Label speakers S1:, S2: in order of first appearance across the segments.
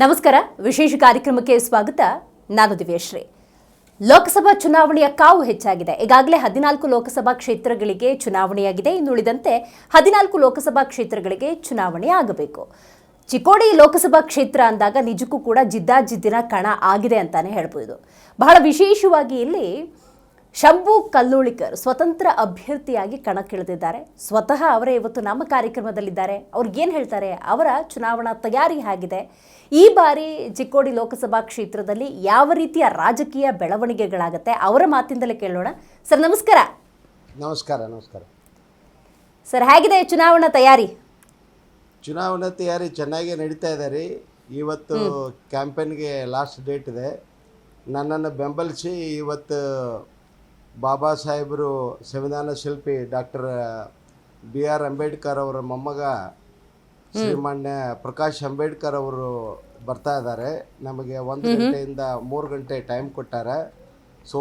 S1: ನಮಸ್ಕಾರ. ವಿಶೇಷ ಕಾರ್ಯಕ್ರಮಕ್ಕೆ ಸ್ವಾಗತ. ನಾನು ದಿವ್ಯಶ್ರೀ. ಲೋಕಸಭಾ ಚುನಾವಣೆಯ ಕಾವು ಹೆಚ್ಚಾಗಿದೆ. ಈಗಾಗಲೇ ಹದಿನಾಲ್ಕು ಲೋಕಸಭಾ ಕ್ಷೇತ್ರಗಳಿಗೆ ಚುನಾವಣೆಯಾಗಿದೆ. ಇನ್ನುಳಿದಂತೆ ಹದಿನಾಲ್ಕು ಲೋಕಸಭಾ ಕ್ಷೇತ್ರಗಳಿಗೆ ಚುನಾವಣೆ ಆಗಬೇಕು. ಚಿಕ್ಕೋಡಿ ಲೋಕಸಭಾ ಕ್ಷೇತ್ರ ಅಂದಾಗ ನಿಜಕ್ಕೂ ಕೂಡ ಜಿದ್ದಾಜಿದ್ದಿನ ಕಣ ಆಗಿದೆ ಅಂತಾನೆ ಹೇಳ್ಬೋದು. ಬಹಳ ವಿಶೇಷವಾಗಿ ಇಲ್ಲಿ ಶಂಭು ಕಲ್ಲೂಳಿಕರ್ ಸ್ವತಂತ್ರ ಅಭ್ಯರ್ಥಿಯಾಗಿ ಕಣಕ್ಕಿಳಿದಿದ್ದಾರೆ. ಸ್ವತಃ ಅವರೇ ಇವತ್ತು ನಮ್ಮ ಕಾರ್ಯಕ್ರಮದಲ್ಲಿದ್ದಾರೆ ಅವ್ರಿಗೇನು ಹೇಳ್ತಾರೆ? ಅವರ ಚುನಾವಣಾ ತಯಾರಿ ಆಗಿದೆ ಈ ಬಾರಿ ಚಿಕ್ಕೋಡಿ ಲೋಕಸಭಾ ಕ್ಷೇತ್ರದಲ್ಲಿ ಯಾವ ರೀತಿಯ ರಾಜಕೀಯ ಬೆಳವಣಿಗೆಗಳಾಗುತ್ತೆ? ಅವರ ಮಾತಿಂದಲೇ ಕೇಳೋಣ. ಸರ್ ನಮಸ್ಕಾರ.
S2: ನಮಸ್ಕಾರ ನಮಸ್ಕಾರ.
S1: ಸರ್ ಹೇಗಿದೆ ಚುನಾವಣಾ ತಯಾರಿ?
S2: ಚುನಾವಣಾ ತಯಾರಿ ಚೆನ್ನಾಗಿ ನಡೀತಾ ಇದೆ ರೀ. ಇವತ್ತು ಕ್ಯಾಂಪೇನ್ಗೆ ಲಾಸ್ಟ್ ಡೇಟ್ ಇದೆ. ನನ್ನನ್ನು ಬೆಂಬಲಿಸಿ ಇವತ್ತು ಬಾಬಾ ಸಾಹೇಬರು ಸಂವಿಧಾನ ಶಿಲ್ಪಿ ಡಾಕ್ಟರ್ ಬಿ ಆರ್ ಅಂಬೇಡ್ಕರ್ ಅವರ ಮೊಮ್ಮಗ ಶ್ರೀಮಾನ್ಯ ಪ್ರಕಾಶ್ ಅಂಬೇಡ್ಕರ್ ಅವರು ಬರ್ತಾ ಇದ್ದಾರೆ. ನಮಗೆ ಒಂದು ಗಂಟೆಯಿಂದ ಮೂರು ಗಂಟೆ ಟೈಮ್ ಕೊಟ್ಟಾರೆ. ಸೊ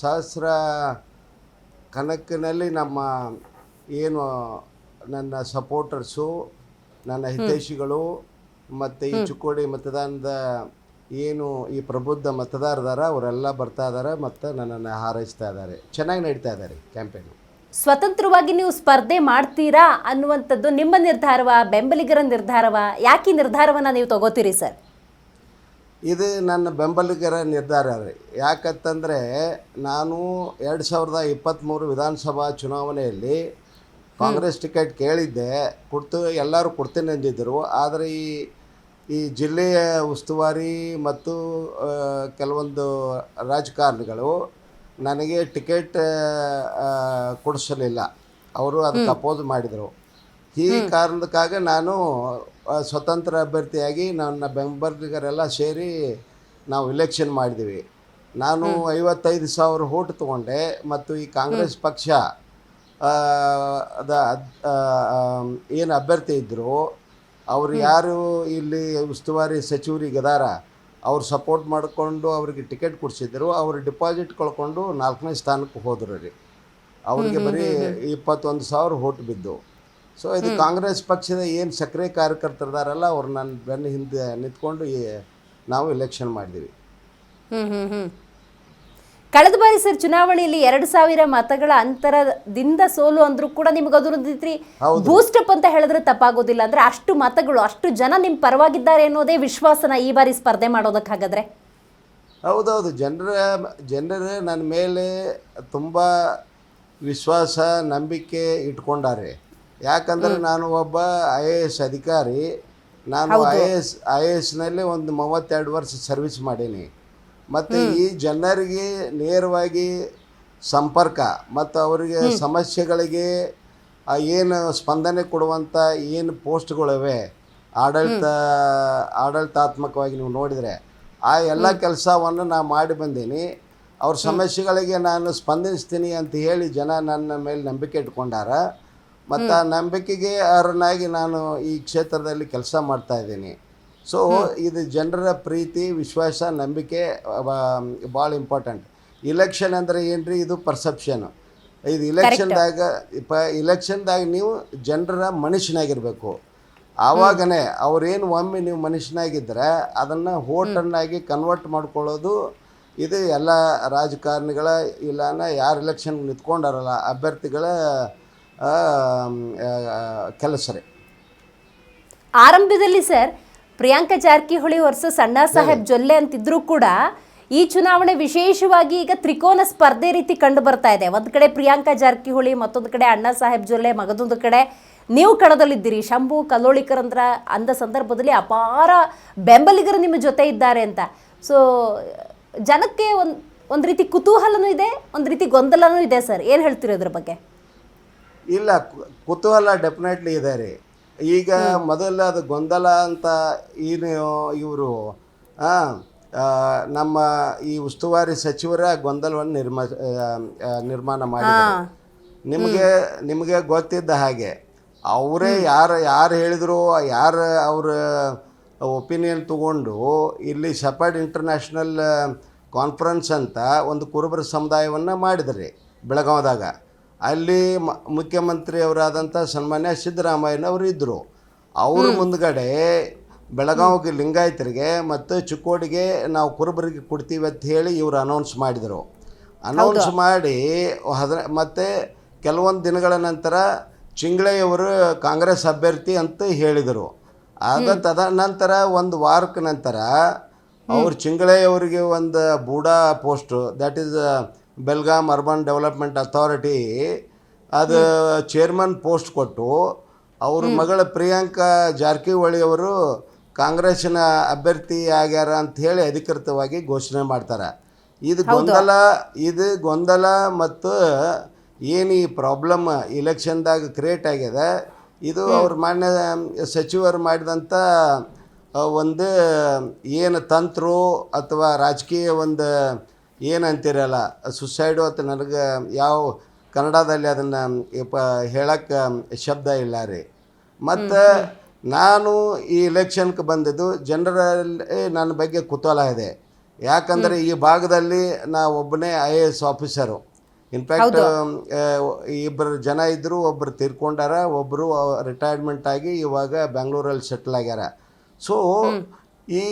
S2: ಸಹಸ್ರ ಕನಕಿನಲ್ಲಿ ನಮ್ಮ ಏನು ನನ್ನ ಸಪೋರ್ಟರ್ಸು ನನ್ನ ಹಿತೈಷಿಗಳು ಮತ್ತು ಈ ಚಿಕ್ಕೋಡಿ ಮತದಾನದ ಏನು ಈ ಪ್ರಬುದ್ಧ ಮತದಾರದಾರ ಅವರೆಲ್ಲ ಬರ್ತಾ ಇದ್ದಾರೆ ಮತ್ತು ನನ್ನನ್ನು ಹಾರೈಸ್ತಾ ಇದ್ದಾರೆ ಚೆನ್ನಾಗಿ ನಡೀತಾ ಇದ್ದಾರೆ ಕ್ಯಾಂಪೇನು.
S1: ಸ್ವತಂತ್ರವಾಗಿ ನೀವು ಸ್ಪರ್ಧೆ ಮಾಡ್ತೀರಾ ಅನ್ನುವಂಥದ್ದು ನಿಮ್ಮ ನಿರ್ಧಾರವ ಬೆಂಬಲಿಗರ ನಿರ್ಧಾರವ ಯಾಕೆ ಈ ನಿರ್ಧಾರವನ್ನ ನೀವು ತಗೋತೀರಿ ಸರ್?
S2: ಇದು ನನ್ನ ಬೆಂಬಲಿಗರ ನಿರ್ಧಾರ ರೀ. ಯಾಕಂತಂದರೆ ನಾನು ಎರಡು ಸಾವಿರದ ಇಪ್ಪತ್ತ್ಮೂರು ವಿಧಾನಸಭಾ ಚುನಾವಣೆಯಲ್ಲಿ ಕಾಂಗ್ರೆಸ್ ಟಿಕೆಟ್ ಕೇಳಿದ್ದೆ ಕೊಡ್ತು ಎಲ್ಲರೂ ಕೊಡ್ತೇನೆ ಅಂದಿದ್ದರು ಆದರೆ ಈ ಈ ಜಿಲ್ಲೆಯ ಉಸ್ತುವಾರಿ ಮತ್ತು ಕೆಲವೊಂದು ರಾಜಕಾರಣಿಗಳು ನನಗೆ ಟಿಕೆಟ್ ಕೊಡಿಸಲಿಲ್ಲ. ಅವರು ಅದಕ್ಕೆ ಅಪೋಸ್ ಮಾಡಿದರು. ಈ ಕಾರಣಕ್ಕಾಗಿ ನಾನು ಸ್ವತಂತ್ರ ಅಭ್ಯರ್ಥಿಯಾಗಿ ನನ್ನ ಬೆಂಬಲಿಗರೆಲ್ಲ ಸೇರಿ ನಾವು ಇಲೆಕ್ಷನ್ ಮಾಡಿದ್ವಿ ನಾನು ಐವತ್ತೈದು ಸಾವಿರ ಓಟ್ ತೊಗೊಂಡೆ ಮತ್ತು ಈ ಕಾಂಗ್ರೆಸ್ ಪಕ್ಷ ಅದ ಏನು ಅಭ್ಯರ್ಥಿ ಇದ್ದರು ಅವ್ರು ಯಾರು ಇಲ್ಲಿ ಉಸ್ತುವಾರಿ ಸಚಿವರಿಗೆ ಇದಾರ ಅವ್ರು ಸಪೋರ್ಟ್ ಮಾಡಿಕೊಂಡು ಅವ್ರಿಗೆ ಟಿಕೆಟ್ ಕೊಡಿಸಿದ್ರು ಅವ್ರು ಡಿಪಾಸಿಟ್ ಕಳ್ಕೊಂಡು ನಾಲ್ಕನೇ ಸ್ಥಾನಕ್ಕೆ ಹೋದ್ರು ರೀ. ಅವ್ರಿಗೆ ಬರೀ ಇಪ್ಪತ್ತೊಂದು ಸಾವಿರ ಓಟ್ ಬಿದ್ದು. ಸೊ ಇದು ಕಾಂಗ್ರೆಸ್ ಪಕ್ಷದ ಏನು ಸಕ್ರಿಯ ಕಾರ್ಯಕರ್ತರಿದಾರಲ್ಲ ಅವ್ರು ನನ್ನ ಬೆನ್ನ ಹಿಂದೆ ನಿಂತ್ಕೊಂಡು ಈ ನಾವು ಇಲೆಕ್ಷನ್ ಮಾಡಿದ್ವಿ
S1: ಕಳೆದ ಬಾರಿ ಸರ್ ಚುನಾವಣೆಯಲ್ಲಿ ಎರಡು ಸಾವಿರ ಮತಗಳ ಅಂತರದಿಂದ ಸೋಲು ಅಂದ್ರೂ ಕೂಡ ನಿಮ್ಗೆ ಅದು ಬೂಸ್ಟ್ ಬೂಸ್ಟಪ್ ಅಂತ ಹೇಳಿದ್ರೆ ತಪ್ಪಾಗೋದಿಲ್ಲ. ಅಂದ್ರೆ ಅಷ್ಟು ಮತಗಳು ಅಷ್ಟು ಜನ ನಿಮ್ ಪರವಾಗಿದ್ದಾರೆ ಅನ್ನೋದೇ ವಿಶ್ವಾಸನ ಈ ಬಾರಿ ಸ್ಪರ್ಧೆ ಮಾಡೋದಕ್ಕಾಗದ್ರೆ?
S2: ಹೌದೌದು. ಜನರ ಜನರ ನನ್ನ ಮೇಲೆ ತುಂಬ ವಿಶ್ವಾಸ ನಂಬಿಕೆ ಇಟ್ಕೊಂಡಾರೆ. ಯಾಕಂದರೆ ನಾನು ಒಬ್ಬ ಐ ಎ ಎಸ್ ಅಧಿಕಾರಿ. ನಾನು I A S I A ಎಸ್ನಲ್ಲಿ ಒಂದು ಮೂವತ್ತೆರಡು ವರ್ಷ ಸರ್ವಿಸ್ ಮಾಡೀನಿ. ಮತ್ತು ಈ ಜನರಿಗೆ ನೇರವಾಗಿ ಸಂಪರ್ಕ ಮತ್ತು ಅವರಿಗೆ ಸಮಸ್ಯೆಗಳಿಗೆ ಏನು ಸ್ಪಂದನೆ ಕೊಡುವಂಥ ಏನು ಪೋಸ್ಟ್ಗಳಿವೆ ಆಡಳಿತ ಆಡಳಿತಾತ್ಮಕವಾಗಿ ನೀವು ನೋಡಿದರೆ ಆ ಎಲ್ಲ ಕೆಲಸವನ್ನು ನಾನು ಮಾಡಿ ಬಂದೀನಿ. ಅವ್ರ ಸಮಸ್ಯೆಗಳಿಗೆ ನಾನು ಸ್ಪಂದಿಸ್ತೀನಿ ಅಂತ ಹೇಳಿ ಜನ ನನ್ನ ಮೇಲೆ ನಂಬಿಕೆ ಇಟ್ಕೊಂಡಾರ. ಮತ್ತು ಆ ನಂಬಿಕೆಗೆ ಅರ್ಹನಾಗಿ ನಾನು ಈ ಕ್ಷೇತ್ರದಲ್ಲಿ ಕೆಲಸ ಮಾಡ್ತಾ ಇದ್ದೀನಿ. ಸೊ ಇದು ಜನರ ಪ್ರೀತಿ ವಿಶ್ವಾಸ ನಂಬಿಕೆ ಭಾಳ ಇಂಪಾರ್ಟೆಂಟ್ ಇಲೆಕ್ಷನ್ ಅಂದರೆ ಏನು ರೀ ಇದು ಪರ್ಸೆಪ್ಷನ್ ಇದು ಇಲೆಕ್ಷನ್ದಾಗ ಪ ಇಲೆಕ್ಷನ್ದಾಗ ನೀವು ಜನರ ಮನುಷ್ಯನಾಗಿರಬೇಕು. ಆವಾಗನೇ ಅವ್ರೇನು ಒಮ್ಮೆ ನೀವು ಮನುಷ್ಯನಾಗಿದ್ದರೆ ಅದನ್ನು ಹೋಟನ್ನಾಗಿ ಕನ್ವರ್ಟ್ ಮಾಡ್ಕೊಳ್ಳೋದು ಇದು ಎಲ್ಲ ರಾಜಕಾರಣಿಗಳ ಇಲ್ಲನ ಯಾರು ಇಲೆಕ್ಷನ್ ನಿಂತ್ಕೊಂಡಾರಲ್ಲ ಅಭ್ಯರ್ಥಿಗಳ ಕೆಲಸ ರೀ
S1: ಆರಂಭದಲ್ಲಿ ಸರ್ ಪ್ರಿಯಾಂಕಾ ಜಾರಕಿಹೊಳಿ ವರ್ಸಸ್ ಅಣ್ಣಾ ಸಾಹೇಬ್ ಜೊಲ್ಲೆ ಅಂತಿದ್ರು ಕೂಡ ಈ ಚುನಾವಣೆ ವಿಶೇಷವಾಗಿ ಈಗ ತ್ರಿಕೋನ ಸ್ಪರ್ಧೆ ರೀತಿ ಕಂಡು ಬರ್ತಾ ಇದೆ. ಒಂದ್ ಕಡೆ ಪ್ರಿಯಾಂಕಾ ಜಾರಕಿಹೊಳಿ ಮತ್ತೊಂದು ಕಡೆ ಅಣ್ಣಾ ಸಾಹೇಬ್ ಜೊಲ್ಲೆ ಮಗದೊಂದು ಕಡೆ ನೀವು ಕಣದಲ್ಲಿದ್ದೀರಿ. ಶಂಭು ಕಲ್ಲೋಳಿಕರಂದ್ರ ಅಂದ ಸಂದರ್ಭದಲ್ಲಿ ಅಪಾರ ಬೆಂಬಲಿಗರು ನಿಮ್ಮ ಜೊತೆ ಇದ್ದಾರೆ ಅಂತ. ಸೊ ಜನಕ್ಕೆ ಒಂದ್ ಒಂದ್ ರೀತಿ ಕುತೂಹಲನೂ ಇದೆ ಒಂದ್ ರೀತಿ ಗೊಂದಲನೂ ಇದೆ ಸರ್. ಏನ್ ಹೇಳ್ತೀರಿ ಅದ್ರ ಬಗ್ಗೆ?
S2: ಇಲ್ಲ ಕುತೂಹಲ ಡೆಫಿನೆಟ್ಲಿ ಇದೆ ರೀ. ಈಗ ಮೊದಲ ಅದು ಗೊಂದಲ ಅಂತ ಏನು ಇವರು ನಮ್ಮ ಈ ಉಸ್ತುವಾರಿ ಸಚಿವರ ಗೊಂದಲವನ್ನು ನಿರ್ಮ ನಿರ್ಮಾಣ ಮಾಡಿದ್ದಾರೆ. ನಿಮಗೆ ನಿಮಗೆ ಗೊತ್ತಿದ್ದ ಹಾಗೆ ಅವರೇ ಯಾರು ಯಾರು ಹೇಳಿದ್ರು ಯಾರು ಅವ್ರ ಒಪಿನಿಯನ್ ತಗೊಂಡು ಇಲ್ಲಿ ಸಪರ್ಡ್ ಇಂಟರ್ನ್ಯಾಷನಲ್ ಕಾನ್ಫರೆನ್ಸ್ ಅಂತ ಒಂದು ಕುರುಬರ ಸಮುದಾಯವನ್ನು ಮಾಡಿದ್ರಿ ಬೆಳಗಾವದಾಗ ಅಲ್ಲಿ ಮ ಮುಖ್ಯಮಂತ್ರಿಯವರಾದಂಥ ಸನ್ಮಾನ್ಯ ಸಿದ್ದರಾಮಯ್ಯನವರು ಇದ್ದರು ಅವರು ಮುಂದ್ಗಡೆ ಬೆಳಗಾವಿಗೆ ಲಿಂಗಾಯತರಿಗೆ ಮತ್ತು ಚಿಕ್ಕೋಡಿಗೆ ನಾವು ಕುರುಬರಿಗೆ ಕೊಡ್ತೀವಿ ಅಂತ ಹೇಳಿ ಇವರು ಅನೌನ್ಸ್ ಮಾಡಿದರು. ಅನೌನ್ಸ್ ಮಾಡಿ ಹದ ಮತ್ತು ಕೆಲವೊಂದು ದಿನಗಳ ನಂತರ ಚಿಂಗ್ಳೆಯವರು ಕಾಂಗ್ರೆಸ್ ಅಭ್ಯರ್ಥಿ ಅಂತ ಹೇಳಿದರು. ಆದ ನಂತರ ಒಂದು ವಾರಕ್ಕೆ ನಂತರ ಅವ್ರು ಚಿಂಗ್ಳೆಯವರಿಗೆ ಒಂದು BUDA post that is Belgaum urban development authority ಅದು ಚೇರ್ಮನ್ ಪೋಸ್ಟ್ ಕೊಟ್ಟು ಅವ್ರ ಮಗಳ ಪ್ರಿಯಾಂಕಾ ಜಾರಕಿಹೊಳಿ ಅವರು ಕಾಂಗ್ರೆಸ್ನ ಅಭ್ಯರ್ಥಿ ಆಗ್ಯಾರ ಅಂತ ಹೇಳಿ ಅಧಿಕೃತವಾಗಿ ಘೋಷಣೆ ಮಾಡ್ತಾರೆ. ಇದು ಗೊಂದಲ ಇದು ಗೊಂದಲ ಮತ್ತು ಏನು ಈ ಪ್ರಾಬ್ಲಮ್ ಇಲೆಕ್ಷನ್ದಾಗ ಕ್ರಿಯೇಟ್ ಆಗ್ಯದ ಇದು ಅವ್ರ ಮಾನ್ಯ ಸಚಿವರು ಮಾಡಿದಂಥ ಒಂದು ಏನು ತಂತ್ರ ಅಥವಾ ರಾಜಕೀಯ ಒಂದು ಏನು ಅಂತೀರಲ್ಲ ಸುಸೈಡು ಅಂತ ನನಗೆ ಯಾವ ಕನ್ನಡದಲ್ಲಿ ಅದನ್ನು ಪ ಹೇಳಕ್ಕೆ ಶಬ್ದ ಇಲ್ಲ ರೀ. ಮತ್ತು ನಾನು ಈ ಇಲೆಕ್ಷನ್ಗೆ ಬಂದಿದ್ದು ಜನರಲ್ಲಿ ನನ್ನ ಬಗ್ಗೆ ಕುತೂಹಲ ಇದೆ. ಯಾಕಂದರೆ ಈ ಭಾಗದಲ್ಲಿ ನಾ ಒಬ್ಬನೇ I A S officer in fact ಇಬ್ಬರು ಜನ ಇದ್ದರು ಒಬ್ಬರು ತೀರ್ಕೊಂಡಾರ ಒಬ್ಬರು ರಿಟೈರ್ಮೆಂಟ್ ಆಗಿ ಇವಾಗ ಬೆಂಗಳೂರಲ್ಲಿ ಸೆಟ್ಲ್ ಆಗ್ಯಾರ. ಸೊ ಈ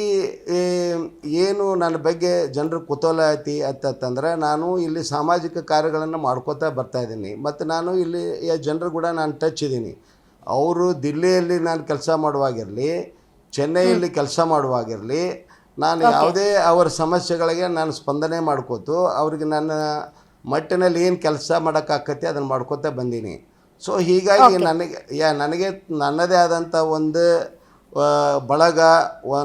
S2: ಏನು ನನ್ನ ಬಗ್ಗೆ ಜನರು ಕುತೂಹಲ ಐತಿ ಅಂತಂದ್ರೆ ನಾನು ಇಲ್ಲಿ ಸಾಮಾಜಿಕ ಕಾರ್ಯಗಳನ್ನು ಮಾಡ್ಕೋತಾ ಬರ್ತಾ ಇದ್ದೀನಿ. ಮತ್ತು ನಾನು ಇಲ್ಲಿ ಜನರು ಕೂಡ ನಾನು ಟಚ್ ಇದ್ದೀನಿ. ಅವರು ದಿಲ್ಲಿಯಲ್ಲಿ ನಾನು ಕೆಲಸ ಮಾಡುವಾಗಿರಲಿ ಚೆನ್ನೈಯಲ್ಲಿ ಕೆಲಸ ಮಾಡುವಾಗಿರಲಿ ನಾನು ಯಾವುದೇ ಅವರ ಸಮಸ್ಯೆಗಳಿಗೆ ನಾನು ಸ್ಪಂದನೆ ಮಾಡ್ಕೋತು ಅವ್ರಿಗೆ ನನ್ನ ಮಟ್ಟಿನಲ್ಲಿ ಏನು ಕೆಲಸ ಮಾಡೋಕ್ಕಾಗತ್ತೆ ಅದನ್ನು ಮಾಡ್ಕೋತಾ ಬಂದೀನಿ. ಸೊ ಹೀಗಾಗಿ ನನಗೆ ಯಾ ನನಗೆ ನನ್ನದೇ ಆದಂಥ ಒಂದು ಬಳಗ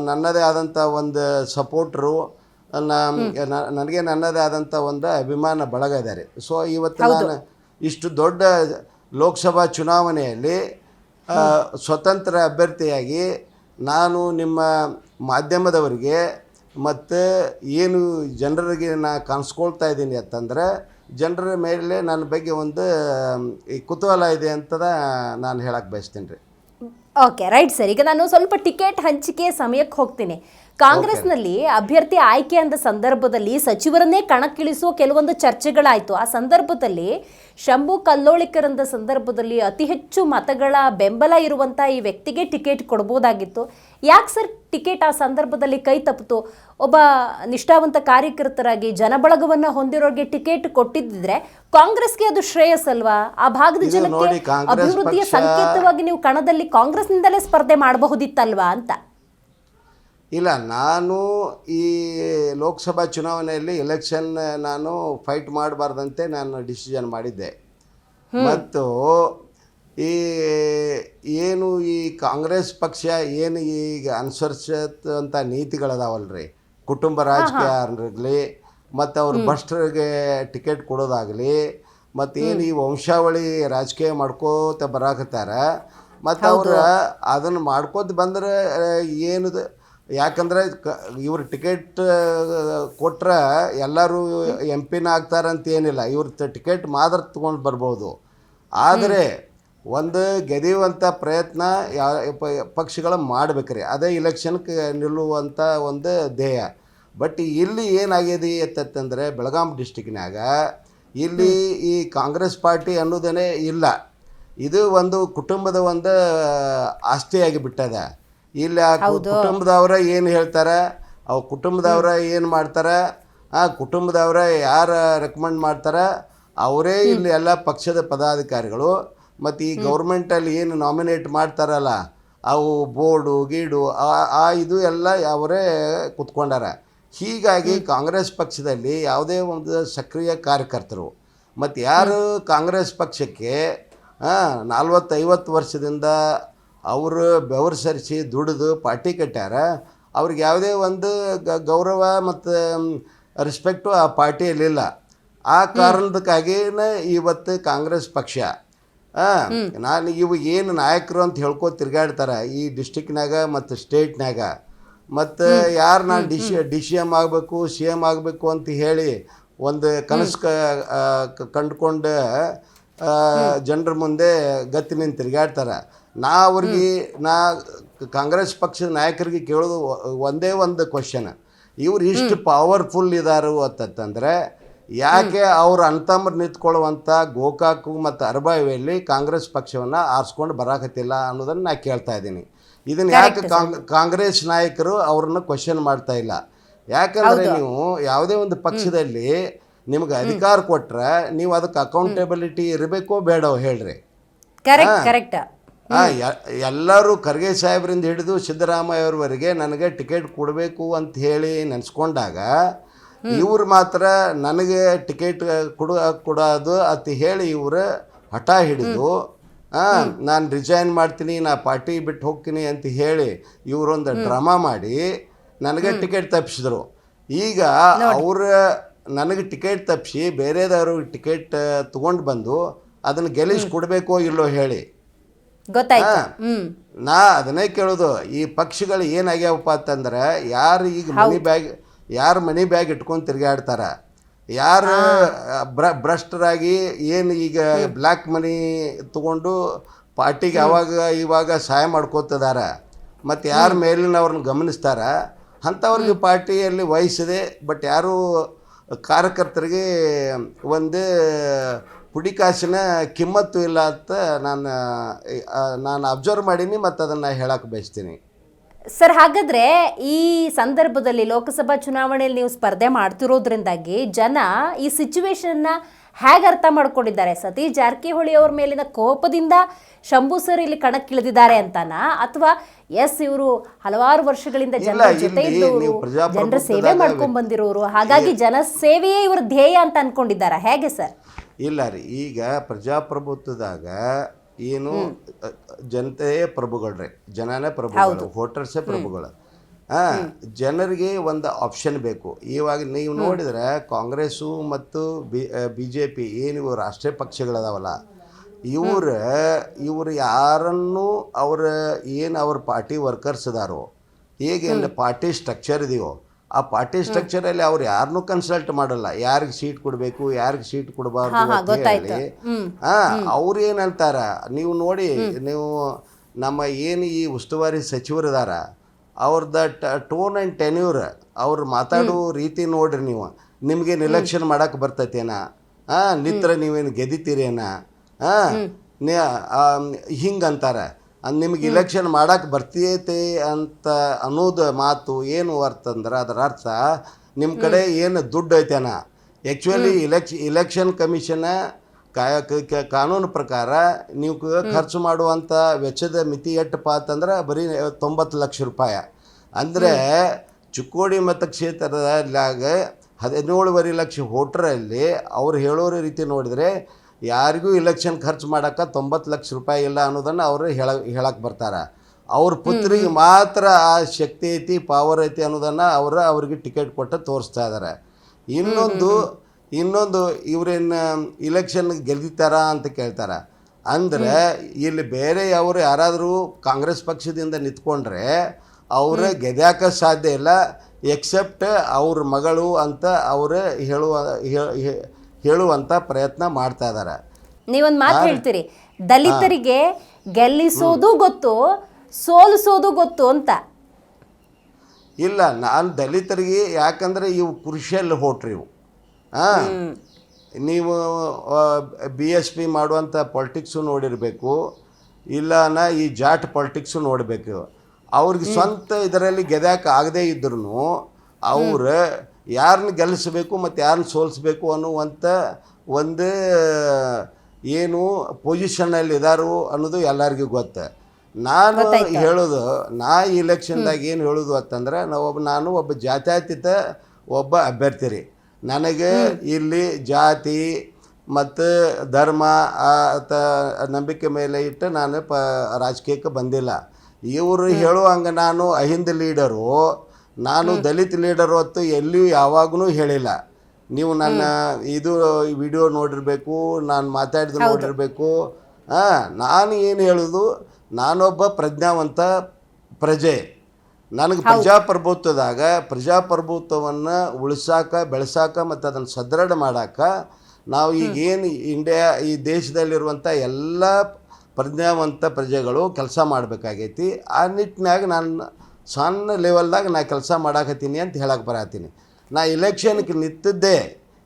S2: ನನ್ನದೇ ಆದಂಥ ಒಂದು ಸಪೋರ್ಟ್ರು ನನಗೆ ನನ್ನದೇ ಆದಂಥ ಒಂದು ಅಭಿಮಾನ ಬಳಗ ಇದ್ದಾರೆ. ಸೊ ಇವತ್ತು ನಾನು ಇಷ್ಟು ದೊಡ್ಡ ಲೋಕಸಭಾ ಚುನಾವಣೆಯಲ್ಲಿ ಸ್ವತಂತ್ರ ಅಭ್ಯರ್ಥಿಯಾಗಿ ನಾನು ನಿಮ್ಮ ಮಾಧ್ಯಮದವರಿಗೆ ಮತ್ತು ಏನು ಜನರಿಗೆ ನಾನು ಕಾಣಿಸ್ಕೊಳ್ತಾ ಇದ್ದೀನಿ ಅಂತಂದರೆ ಜನರ ಮೇಲೆ ನನ್ನ ಬಗ್ಗೆ ಒಂದು ಈ ಕುತೂಹಲ ಇದೆ ಅಂತದ ನಾನು ಹೇಳಕ್ಕೆ ಬಯಸ್ತೀನಿ ರೀ.
S1: ಓಕೆ ರೈಟ್ ಸರ್ ಈಗ ನಾನು ಸ್ವಲ್ಪ ಟಿಕೆಟ್ ಹಂಚಿಕೆ ಸಮಯಕ್ಕೆ ಹೋಗ್ತೀನಿ. ಕಾಂಗ್ರೆಸ್ನಲ್ಲಿ ಅಭ್ಯರ್ಥಿ ಆಯ್ಕೆ ಅಂದ ಸಂದರ್ಭದಲ್ಲಿ ಸಚಿವರನ್ನೇ ಕಣಕ್ಕಿಳಿಸುವ ಕೆಲವೊಂದು ಚರ್ಚೆಗಳಾಯಿತು. ಆ ಸಂದರ್ಭದಲ್ಲಿ ಶಂಭು ಕಲ್ಲೋಳಿಕರಂದ ಸಂದರ್ಭದಲ್ಲಿ ಅತಿ ಹೆಚ್ಚು ಮತಗಳ ಬೆಂಬಲ ಇರುವಂಥ ಈ ವ್ಯಕ್ತಿಗೆ ಟಿಕೆಟ್ ಕೊಡ್ಬೋದಾಗಿತ್ತು. ಯಾಕೆ ಸರ್ ಟಿಕೆಟ್ ಆ ಸಂದರ್ಭದಲ್ಲಿ ಕೈ ತಪ್ಪಿತು? ಒಬ್ಬ ನಿಷ್ಠಾವಂತ ಕಾರ್ಯಕರ್ತರಾಗಿ ಜನಬಳಗವನ್ನು ಹೊಂದಿರೋರಿಗೆ ಟಿಕೆಟ್ ಕೊಟ್ಟಿದ್ದಿದ್ರೆ ಕಾಂಗ್ರೆಸ್ಗೆ ಅದು ಶ್ರೇಯಸ್ಸಲ್ವಾ? ಆ ಭಾಗದ ಜನಕ್ಕೆ ಅಭಿವೃದ್ಧಿಯ ಸಂಕೇತವಾಗಿ ನೀವು ಕಣದಲ್ಲಿ ಕಾಂಗ್ರೆಸ್ನಿಂದಲೇ ಸ್ಪರ್ಧೆ ಮಾಡಬಹುದಿತ್ತಲ್ವಾ ಅಂತ?
S2: ಇಲ್ಲ ನಾನು ಈ ಲೋಕಸಭಾ ಚುನಾವಣೆಯಲ್ಲಿ ಎಲೆಕ್ಷನ್ ನಾನು ಫೈಟ್ ಮಾಡಬಾರ್ದಂತೆ ನಾನು ಡಿಸಿಷನ್ ಮಾಡಿದ್ದೆ. ಮತ್ತು ಈ ಏನು ಈ ಕಾಂಗ್ರೆಸ್ ಪಕ್ಷ ಏನು ಈಗ ಅನುಸರಿಸಂಥ ನೀತಿಗಳದಾವಲ್ರಿ? ಕುಟುಂಬ ರಾಜಕೀಯ ಆಗಲಿ ಮತ್ತು ಅವ್ರ ಭ್ರಷ್ಟರಿಗೆ ಟಿಕೆಟ್ ಕೊಡೋದಾಗಲಿ ಮತ್ತು ಏನು ಈ ವಂಶಾವಳಿ ರಾಜಕೀಯ ಮಾಡ್ಕೋತ ಬರಾಕತ್ತಾರ ಮತ್ತು ಅವ್ರು ಅದನ್ನು ಮಾಡ್ಕೋತ ಬಂದ್ರೆ ಏನು ಯಾಕಂದ್ರೆ ಕ ಇವ್ರು ಟಿಕೆಟ್ ಕೊಟ್ರೆ ಎಲ್ಲರೂ ಎಂ ಪಿನ ಆಗ್ತಾರಂತ ಏನಿಲ್ಲ ಇವ್ರ ಟಿಕೆಟ್ ಮಾತ್ರ ತೊಗೊಂಡು ಬರ್ಬೋದು. ಆದರೆ ಒಂದು ಗೆದಿಯುವಂಥ ಪ್ರಯತ್ನ ಯಾವ ಪಕ್ಷಗಳು ಮಾಡ್ಬೇಕ್ರಿ. ಅದೇ ಇಲೆಕ್ಷನ್ಗೆ ನಿಲ್ಲುವಂಥ ಒಂದು ಧ್ಯೇಯ. ಬಟ್ ಇಲ್ಲಿ ಏನಾಗಿದೆ ಅಂತಂದರೆ ಬೆಳಗಾಂ ಡಿಸ್ಟಿಕ್ನಾಗ ಇಲ್ಲಿ ಈ ಕಾಂಗ್ರೆಸ್ ಪಾರ್ಟಿ ಅನ್ನೋದೇ ಇಲ್ಲ. ಇದು ಒಂದು ಕುಟುಂಬದ ಒಂದು ಆಸ್ತಿಯಾಗಿ ಬಿಟ್ಟದ ಇಲ್ಲಿ ಆ ಕುಟುಂಬದವ್ರ ಏನು ಹೇಳ್ತಾರೆ? ಅವು ಕುಟುಂಬದವ್ರ ಏನು ಮಾಡ್ತಾರೆ? ಆ ಕುಟುಂಬದವ್ರ ಯಾರು ರೆಕಮೆಂಡ್ ಮಾಡ್ತಾರೆ? ಅವರೇ ಇಲ್ಲಿ ಎಲ್ಲ ಪಕ್ಷದ ಪದಾಧಿಕಾರಿಗಳು. ಮತ್ತು ಈ ಗೌರ್ಮೆಂಟಲ್ಲಿ ಏನು ನಾಮಿನೇಟ್ ಮಾಡ್ತಾರಲ್ಲ ಅವು ಬೋರ್ಡು ಗೀಡು ಆ- ಇದು ಎಲ್ಲ ಅವರೇ ಕುತ್ಕೊಂಡಾರ. ಹೀಗಾಗಿ ಕಾಂಗ್ರೆಸ್ ಪಕ್ಷದಲ್ಲಿ ಯಾವುದೇ ಒಂದು ಸಕ್ರಿಯ ಕಾರ್ಯಕರ್ತರು ಮತ್ತು ಯಾರು ಕಾಂಗ್ರೆಸ್ ಪಕ್ಷಕ್ಕೆ ನಲ್ವತ್ತೈವತ್ತು ವರ್ಷದಿಂದ ಅವರು ಬೆವರು ಸರಿಸಿ ದುಡಿದು ಪಾರ್ಟಿ ಕಟ್ಟ್ಯಾರ ಅವ್ರಿಗೆ ಯಾವುದೇ ಒಂದು ಗೌರವ ಮತ್ತು ರೆಸ್ಪೆಕ್ಟು ಆ ಪಾರ್ಟಿಯಲ್ಲಿಲ್ಲ. ಆ ಕಾರಣದಕ್ಕಾಗಿನೇ ಇವತ್ತು ಕಾಂಗ್ರೆಸ್ ಪಕ್ಷ ನಾನು ಇವು ಏನು ನಾಯಕರು ಅಂತ ಹೇಳ್ಕೊ ತಿರ್ಗಾಡ್ತಾರೆ ಈ ಡಿಸ್ಟಿಕ್ನಾಗ ಮತ್ತು ಸ್ಟೇಟ್ನಾಗ ಮತ್ತು ಯಾರು ನಾನು D C D C M ಆಗಬೇಕು ಸಿ ಎಂ ಆಗಬೇಕು ಅಂತ ಹೇಳಿ ಒಂದು ಕನಸು ಕಂಡುಕೊಂಡು ಜನರ ಮುಂದೆ ಗತಿ ನಿಂತು ತಿರ್ಗಾಡ್ತಾರೆ. ನಾ ಅವ್ರಿಗೆ ನಾ ಕಾಂಗ್ರೆಸ್ ಪಕ್ಷದ ನಾಯಕರಿಗೆ ಕೇಳೋದು ಒಂದೇ ಒಂದು ಕ್ವಶನ್ ಇವ್ರು ಇಷ್ಟು ಪವರ್ಫುಲ್ ಇದ್ದಾರು ಅಂತಂತಂದ್ರೆ ಯಾಕೆ ಅವ್ರ ಅಂತಂಬ್ರು ನಿಂತ್ಕೊಳ್ಳುವಂಥ ಗೋಕಾಕು ಮತ್ತು ಅರಬಾವಿಯಲ್ಲಿ ಕಾಂಗ್ರೆಸ್ ಪಕ್ಷವನ್ನು ಆರಿಸ್ಕೊಂಡು ಬರಾಕತ್ತಿಲ್ಲ ಅನ್ನೋದನ್ನು ನಾನು ಕೇಳ್ತಾ ಇದ್ದೀನಿ. ಇದನ್ನು ಯಾಕೆ ಕಾಂಗ್- ಕಾಂಗ್ರೆಸ್ ನಾಯಕರು ಅವ್ರನ್ನ ಕ್ವಶನ್ ಮಾಡ್ತಾ ಇಲ್ಲ. ಯಾಕಂದರೆ ನೀವು ಯಾವುದೇ ಒಂದು ಪಕ್ಷದಲ್ಲಿ ನಿಮ್ಗೆ ಅಧಿಕಾರ ಕೊಟ್ಟರೆ ನೀವು ಅದಕ್ಕೆ ಅಕೌಂಟೆಬಿಲಿಟಿ ಇರಬೇಕೋ ಬೇಡೋ ಹೇಳ್ರಿ. ಹಾಂ. ಎಲ್ಲರೂ ಖರ್ಗೆ ಸಾಹೇಬರಿಂದ ಹಿಡಿದು ಸಿದ್ದರಾಮಯ್ಯವ್ರವರೆಗೆ ನನಗೆ ಟಿಕೆಟ್ ಕೊಡಬೇಕು ಅಂತ ಹೇಳಿ ನೆನೆಸ್ಕೊಂಡಾಗ ಇವ್ರು ಮಾತ್ರ ನನಗೆ ಟಿಕೆಟ್ ಕೊಡು ಕೊಡೋದು ಅತಿ ಹೇಳಿ ಇವರು ಹಠ ಹಿಡಿದು ನಾನು ರಿಜೈನ್ ಮಾಡ್ತೀನಿ ನಾ ಪಾರ್ಟಿ ಬಿಟ್ಟು ಹೋಗ್ತೀನಿ ಅಂತ ಹೇಳಿ ಇವರೊಂದು ಡ್ರಾಮಾ ಮಾಡಿ ನನಗೆ ಟಿಕೆಟ್ ತಪ್ಪಿಸಿದ್ರು ಈಗ ಅವ್ರ ನನಗೆ ಟಿಕೆಟ್ ತಪ್ಪಿಸಿ ಬೇರೆದವರು ಟಿಕೆಟ್ ತೊಗೊಂಡು ಬಂದು ಅದನ್ನು ಗೆಲ್ಲಿಸಿ ಕೊಡಬೇಕೋ ಇಲ್ಲೋ ಹೇಳಿ. ನಾ ಅದನ್ನೇ ಕೇಳೋದು ಈ ಪಕ್ಷಿಗಳು ಏನಾಗ್ಯಾವಪ್ಪ ಅಂತಂದ್ರೆ ಯಾರು ಈಗ ಮನಿ ಬ್ಯಾಗ್ ಯಾರು ಮನಿ ಬ್ಯಾಗ್ ಇಟ್ಕೊಂಡು ತಿರುಗಾಡ್ತಾರ? ಯಾರು ಬ್ರ ಭ್ರಷ್ಟರಾಗಿ ಏನು ಈಗ ಬ್ಲ್ಯಾಕ್ ಮನಿ ತಗೊಂಡು ಪಾರ್ಟಿಗೆ ಅವಾಗ ಇವಾಗ ಸಹಾಯ ಮಾಡ್ಕೋತಿದಾರ. ಮತ್ತು ಯಾರ ಮೇಲಿನವ್ರನ್ನ ಗಮನಿಸ್ತಾರ? ಅಂಥವ್ರಿಗೆ ಪಾರ್ಟಿಯಲ್ಲಿ ವಹಿಸಿದೆ ಬಟ್ ಯಾರು ಕಾರ್ಯಕರ್ತರಿಗೆ ಒಂದು ಪುಡಿಕಾಸಿನ ಕಿಮ್ಮತ್ತು ಇಲ್ಲ ಅಂತ ನಾನು ನಾನು ಅಬ್ಸರ್ವ್ ಮಾಡೀನಿ ಮತ್ತು ಅದನ್ನು ಹೇಳಕ್ಕೆ ಬಯಸ್ತೀನಿ.
S1: ಸರ್ ಹಾಗಾದ್ರೆ ಈ ಸಂದರ್ಭದಲ್ಲಿ ಲೋಕಸಭಾ ಚುನಾವಣೆಯಲ್ಲಿ ನೀವು ಸ್ಪರ್ಧೆ ಮಾಡ್ತಿರೋದ್ರಿಂದಾಗಿ ಜನ ಈ ಸಿಚುವೇಶನ್ನ ಹೇಗೆ ಅರ್ಥ ಮಾಡ್ಕೊಂಡಿದ್ದಾರೆ? ಸತೀಶ್ ಜಾರಕಿಹೊಳಿ ಅವ್ರ ಮೇಲಿನ ಕೋಪದಿಂದ ಶಂಭು ಸರ್ ಇಲ್ಲಿ ಕಣಕ್ಕಿಳಿದಿದ್ದಾರೆ ಅಂತಾನ? ಅಥವಾ ಎಸ್ ಇವರು ಹಲವಾರು ವರ್ಷಗಳಿಂದ ಜನರ ಜೊತೆ ಇದ್ದವರು ಜನರ ಸೇವೆ ಮಾಡ್ಕೊಂಡ್ ಬಂದಿರೋರು ಹಾಗಾಗಿ ಜನ ಸೇವೆಯೇ ಇವ್ರ ಧ್ಯೇಯ ಅಂತ ಅನ್ಕೊಂಡಿದ್ದಾರೆ? ಹೇಗೆ ಸರ್?
S2: ಇಲ್ಲ ರೀ ಈಗ ಪ್ರಜಾಪ್ರಭುತ್ವದಾಗ ಏನು ಜನತೆಯೇ ಪ್ರಭುಗಳ್ರೆ. ಜನನೇ ಪ್ರಭುಗಳು ವೋಟರ್ಸೇ ಪ್ರಭುಗಳು. ಹಾಂ ಜನರಿಗೆ ಒಂದು ಆಪ್ಷನ್ ಬೇಕು. ಇವಾಗ ನೀವು ನೋಡಿದ್ರೆ ಕಾಂಗ್ರೆಸ್ಸು ಮತ್ತು ಬಿ ಬಿ ಜೆ ಪಿ ಏನು ಇವು ರಾಷ್ಟ್ರೀಯ ಪಕ್ಷಗಳದಾವಲ್ಲ ಇವ್ರ ಇವ್ರು ಯಾರನ್ನು ಅವ್ರ ಏನು ಅವ್ರ ಪಾರ್ಟಿ ವರ್ಕರ್ಸ್ ಅದಾರೋ ಹೇಗೆ ಪಾರ್ಟಿ ಸ್ಟ್ರಕ್ಚರ್ ಇದೆಯೋ ಆ ಪಾರ್ಟಿ ಸ್ಟ್ರಕ್ಚರಲ್ಲಿ ಅವ್ರು ಯಾರನ್ನೂ ಕನ್ಸಲ್ಟ್ ಮಾಡಲ್ಲ. ಯಾರಿಗೆ ಸೀಟ್ ಕೊಡಬೇಕು ಯಾರಿಗೆ ಸೀಟ್ ಕೊಡಬಾರ್ದು ಅಂತ ಹೇಳಿ. ಹಾಂ ಅವ್ರು ಏನಂತಾರ ನೀವು ನೋಡಿ ನೀವು ನಮ್ಮ ಏನು ಈ ಉಸ್ತುವಾರಿ ಸಚಿವರಿದಾರ ಅವ್ರದ ಟೋನ್ ಆ್ಯಂಡ್ ಟೆನ್ಯೂರ್ ಅವ್ರು ಮಾತಾಡೋ ರೀತಿ ನೋಡ್ರಿ ನೀವು. ನಿಮ್ಗೇನು ಎಲೆಕ್ಷನ್ ಮಾಡಕ್ಕೆ ಬರ್ತೈತೇನ? ಹಾಂ ನಿತ್ರ ನೀವೇನು ಗೆದಿತೀರೇನ? ಹಾಂ ಹಿಂಗೆ ಅಂತಾರೆ ನಿಮ್ಗೆ ಇಲೆಕ್ಷನ್ ಮಾಡಕ್ಕೆ ಬರ್ತೈತೆ ಅಂತ ಅನ್ನೋದು ಮಾತು ಏನು ಅರ್ಥ ಅಂದ್ರೆ ಅದರ ಅರ್ಥ ನಿಮ್ಮ ಕಡೆ ಏನು ದುಡ್ಡು ಐತೆನ? ಆ್ಯಕ್ಚುಲಿ ಇಲೆಕ್ಷ ಇಲೆಕ್ಷನ್ ಕಮಿಷನ್ ಕಾನೂನು ಪ್ರಕಾರ ನೀವು ಖರ್ಚು ಮಾಡುವಂಥ ವೆಚ್ಚದ ಮಿತಿ ಎಟ್ಟಪ್ಪ ಅಂತಂದ್ರೆ ಬರೀ ತೊಂಬತ್ತು ಲಕ್ಷ ರೂಪಾಯಿ. ಅಂದರೆ ಚಿಕ್ಕೋಡಿ ಮತಕ್ಷೇತ್ರದಾಗ ಹದಿನೇಳುವರೆ ಲಕ್ಷ ಹೋಟ್ರಲ್ಲಿ ಅವ್ರು ಹೇಳೋ ರೀತಿ ನೋಡಿದರೆ ಯಾರಿಗೂ ಇಲೆಕ್ಷನ್ ಖರ್ಚು ಮಾಡೋಕ್ಕೆ ತೊಂಬತ್ತು ಲಕ್ಷ ರೂಪಾಯಿ ಇಲ್ಲ ಅನ್ನೋದನ್ನು ಅವರು ಹೇಳ ಹೇಳಕ್ಕೆ ಬರ್ತಾರೆ. ಅವ್ರ ಪುತ್ರಿಗೆ ಮಾತ್ರ ಆ ಶಕ್ತಿ ಐತಿ ಪವರ್ ಐತಿ ಅನ್ನೋದನ್ನು ಅವರು ಅವ್ರಿಗೆ ಟಿಕೆಟ್ ಕೊಟ್ಟು ತೋರಿಸ್ತಾ ಇದ್ದಾರೆ ಇನ್ನೊಂದು ಇನ್ನೊಂದು ಇವರೇನು ಇಲೆಕ್ಷನ್ ಗೆಲ್ದಿತ್ತಾರ ಅಂತ ಕೇಳ್ತಾರೆ. ಅಂದರೆ ಇಲ್ಲಿ ಬೇರೆ ಅವರು ಯಾರಾದರೂ ಕಾಂಗ್ರೆಸ್ ಪಕ್ಷದಿಂದ ನಿಂತ್ಕೊಂಡ್ರೆ ಅವರು ಗೆದ್ಯಾಕ ಸಾಧ್ಯ ಇಲ್ಲ ಎಕ್ಸೆಪ್ಟ್ ಅವ್ರ ಮಗಳು ಅಂತ ಅವರು ಹೇಳುವ ಹೇಳುವಂಥ ಪ್ರಯತ್ನ ಮಾಡ್ತಾ ಇದ್ದಾರೆ.
S1: ನೀವೊಂದು ಮಾತು ಹೇಳ್ತೀರಿ ದಲಿತರಿಗೆ ಗೆಲ್ಲಿಸೋದು ಗೊತ್ತು ಸೋಲಿಸೋದು ಗೊತ್ತು ಅಂತ?
S2: ಇಲ್ಲ ನಾನು ದಲಿತರಿಗೆ ಯಾಕಂದರೆ ಇವು ಪುರುಷಲ್ಲಿ ಹೋಟ್ರಿ ಇವು. ಹಾಂ. ನೀವು ಬಿ ಎಸ್ ಪಿ ಮಾಡುವಂಥ ಪಾಲಿಟಿಕ್ಸು ನೋಡಿರಬೇಕು ಇಲ್ಲನ ಈ ಜಾಟ್ ಪಾಲಿಟಿಕ್ಸು ನೋಡಬೇಕು. ಅವ್ರಿಗೆ ಸ್ವಂತ ಇದರಲ್ಲಿ ಗೆದ್ಯಾಕೆ ಆಗದೇ ಇದ್ರೂ ಅವ್ರು ಯಾರನ್ನ ಗೆಲ್ಲಿಸಬೇಕು ಮತ್ತು ಯಾರನ್ನ ಸೋಲಿಸ್ಬೇಕು ಅನ್ನುವಂಥ ಒಂದು ಏನು ಪೊಸಿಷನಲ್ಲಿ ಇದಾರು ಅನ್ನೋದು ಎಲ್ಲರಿಗೂ ಗೊತ್ತು. ನಾನು ಹೇಳೋದು ನಾ ಇಲೆಕ್ಷನ್ದಾಗ ಏನು ಹೇಳೋದು ಅಂತಂದ್ರೆ ನಾವು ಒಬ್ಬ ನಾನು ಒಬ್ಬ ಜಾತ್ಯಾತೀತ ಒಬ್ಬ ಅಭ್ಯರ್ಥಿ ರೀ ನನಗೆ ಇಲ್ಲಿ ಜಾತಿ ಮತ್ತು ಧರ್ಮ ಆತ ನಂಬಿಕೆ ಮೇಲೆ ಇಟ್ಟು ನಾನು ಪ ರಾಜಕೀಯಕ್ಕೆ ಬಂದಿಲ್ಲ. ಇವರು ಹೇಳುವಂಗೆ ನಾನು ಅಹಿಂದ ಲೀಡರು ನಾನು ದಲಿತ ಲೀಡರ್ ಹೊತ್ತು ಎಲ್ಲಿಯೂ ಯಾವಾಗೂ ಹೇಳಿಲ್ಲ. ನೀವು ನನ್ನ ಇದು ವಿಡಿಯೋ ನೋಡಿರಬೇಕು ನಾನು ಮಾತಾಡಿದ್ರು ನೋಡಿರಬೇಕು. ಹಾಂ ನಾನು ಏನು ಹೇಳೋದು ನಾನೊಬ್ಬ ಪ್ರಜ್ಞಾವಂತ ಪ್ರಜೆ. ನನಗೆ ಪ್ರಜಾಪ್ರಭುತ್ವದಾಗ ಪ್ರಜಾಪ್ರಭುತ್ವವನ್ನು ಉಳಿಸಾಕ ಬೆಳೆಸಾಕ ಮತ್ತು ಅದನ್ನು ಸದೃಢ ಮಾಡಾಕ ನಾವು ಈಗೇನು ಇಂಡಿಯಾ ಈ ದೇಶದಲ್ಲಿರುವಂಥ ಎಲ್ಲ ಪ್ರಜ್ಞಾವಂತ ಪ್ರಜೆಗಳು ಕೆಲಸ ಮಾಡಬೇಕಾಗೈತಿ. ಆ ನಿಟ್ಟಿನಾಗ ನಾನು ಸಣ್ಣ ಲೆವೆಲ್ದಾಗ ನಾ ಕೆಲಸ ಮಾಡಾಕತ್ತೀನಿ ಅಂತ ಹೇಳಕ್ಕೆ ಬರತ್ತೀನಿ ನಾ ಇಲೆಕ್ಷನ್ಗೆ ನಿಂತಿದ್ದೆ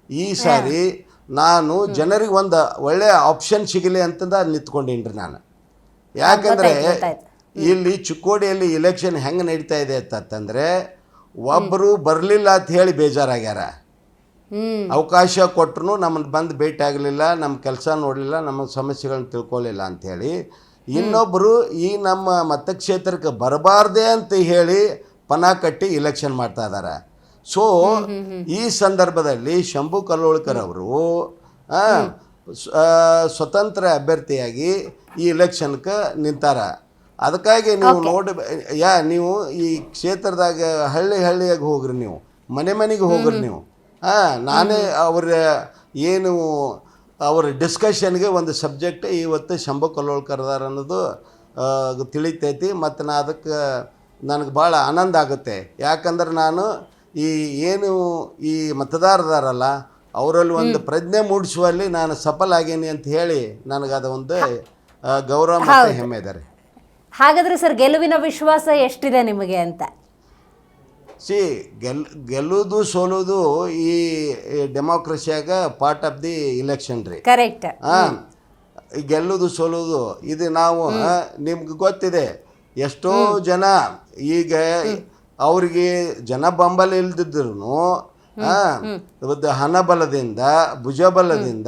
S2: ಈ ಸಾರಿ ನಾನು ಜನರಿಗೆ ಒಂದು ಒಳ್ಳೆಯ ಆಪ್ಷನ್ ಸಿಗಲಿ ಅಂತಂದ ನಿಂತ್ಕೊಂಡೀನಿ ರೀ ನಾನು. ಯಾಕಂದರೆ. ಇಲ್ಲಿ ಚಿಕ್ಕೋಡಿಯಲ್ಲಿ ಇಲೆಕ್ಷನ್ ಹೆಂಗೆ ನಡೀತಾ ಇದೆ ಅಂತಂದರೆ ಒಬ್ಬರು ಬರಲಿಲ್ಲ ಅಂತ ಹೇಳಿ ಬೇಜಾರಾಗ್ಯಾರ. ಅವಕಾಶ ಕೊಟ್ಟರು ನಮ್ಮನ್ನು ಬಂದು ಭೇಟಿ ಆಗಲಿಲ್ಲ ನಮ್ಮ ಕೆಲಸ ನೋಡಲಿಲ್ಲ ನಮ್ಮ ಸಮಸ್ಯೆಗಳನ್ನ ತಿಳ್ಕೊಳ್ಳಿಲ್ಲ ಅಂಥೇಳಿ ಇನ್ನೊಬ್ಬರು ಈ ನಮ್ಮ ಮತಕ್ಷೇತ್ರಕ್ಕೆ ಬರಬಾರ್ದೆ ಅಂತ ಹೇಳಿ ಪನ ಕಟ್ಟಿ ಇಲೆಕ್ಷನ್ ಮಾಡ್ತಾ ಇದ್ದಾರೆ ಸೊ ಈ ಸಂದರ್ಭದಲ್ಲಿ ಶಂಭು ಕಲ್ಲೋಳ್ಕರ್ ಅವರು ಸ್ವತಂತ್ರ ಅಭ್ಯರ್ಥಿಯಾಗಿ ಈ ಇಲೆಕ್ಷನ್ಗೆ ನಿಂತಾರ. ಅದಕ್ಕಾಗಿ ನೀವು ನೋಡಿ ಯಾ ನೀವು ಈ ಕ್ಷೇತ್ರದಾಗ ಹಳ್ಳಿ ಹಳ್ಳಿಯಾಗಿ ಹೋಗ್ರಿ ನೀವು ಮನೆ ಮನೆಗೆ ಹೋಗ್ರಿ ನೀವು. ಹಾಂ ನಾನೇ ಅವರ ಏನು ಅವರ ಡಿಸ್ಕಷನ್ಗೆ ಒಂದು ಸಬ್ಜೆಕ್ಟ್ ಇವತ್ತು ಶಂಭು ಕಲ್ಲೋಳ್ಕರ್ದಾರ ಅನ್ನೋದು ತಿಳಿತೈತಿ. ಮತ್ತು ನಾ ಅದಕ್ಕೆ ನನಗೆ ಭಾಳ ಆನಂದ ಆಗುತ್ತೆ. ಯಾಕಂದ್ರೆ ನಾನು ಈ ಏನು ಈ ಮತದಾರದಾರಲ್ಲ ಅವರಲ್ಲಿ ಒಂದು ಪ್ರಜ್ಞೆ ಮೂಡಿಸುವಲ್ಲಿ ನಾನು ಸಫಲ ಆಗೇನಿ ಅಂತ ಹೇಳಿ ನನಗೆ ಅದು ಒಂದು ಗೌರವ ಮತ್ತು ಹೆಮ್ಮೆ ಇದ್ದಾರೆ
S1: ಹಾಗಾದ್ರೆ ಸರ್ ಗೆಲುವಿನ ವಿಶ್ವಾಸ ಎಷ್ಟಿದೆ ನಿಮಗೆ ಅಂತ?
S2: ಸಿ ಗೆಲ್ ಗೆಲ್ಲುವುದು ಸೋಲುವುದು ಈ ಡೆಮೋಕ್ರಸಿಯಾಗ ಪಾರ್ಟ್ ಆಫ್ ದಿ ಇಲೆಕ್ಷನ್ ರೀ.
S1: ಕರೆಕ್ಟ್
S2: ಹಾಂ ಗೆಲ್ಲುವುದು ಸೋಲುವುದು ಇದು ನಾವು ನಿಮ್ಗೆ ಗೊತ್ತಿದೆ. ಎಷ್ಟೋ ಜನ ಈಗ ಅವ್ರಿಗೆ ಜನ ಬೆಂಬಲ ಇಲ್ದಿದ್ರು ಹಣಬಲದಿಂದ ಭುಜಬಲದಿಂದ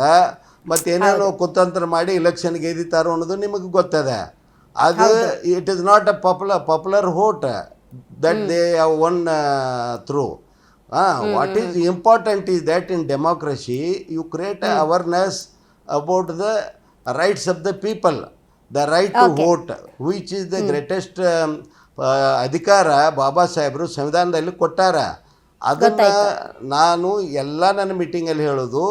S2: ಮತ್ತೇನೇನೋ ಕುತಂತ್ರ ಮಾಡಿ ಇಲೆಕ್ಷನ್ ಗೆದ್ದಿತಾರೋ ಅನ್ನೋದು ನಿಮಗೆ ಗೊತ್ತದೆ. ಅದು it is not a popular popular vote that they won through what is important is that in democracy you create awareness about the rights of the people the right to vote which is the greatest ಅಧಿಕಾರ ಬಾಬಾ ಸಾಹೇಬರು ಸಂವಿಧಾನದಲ್ಲಿ ಕೊಟ್ಟಾರ. ಅದನ್ನು ನಾನು ಎಲ್ಲ ನನ್ನ ಮೀಟಿಂಗಲ್ಲಿ ಹೇಳೋದು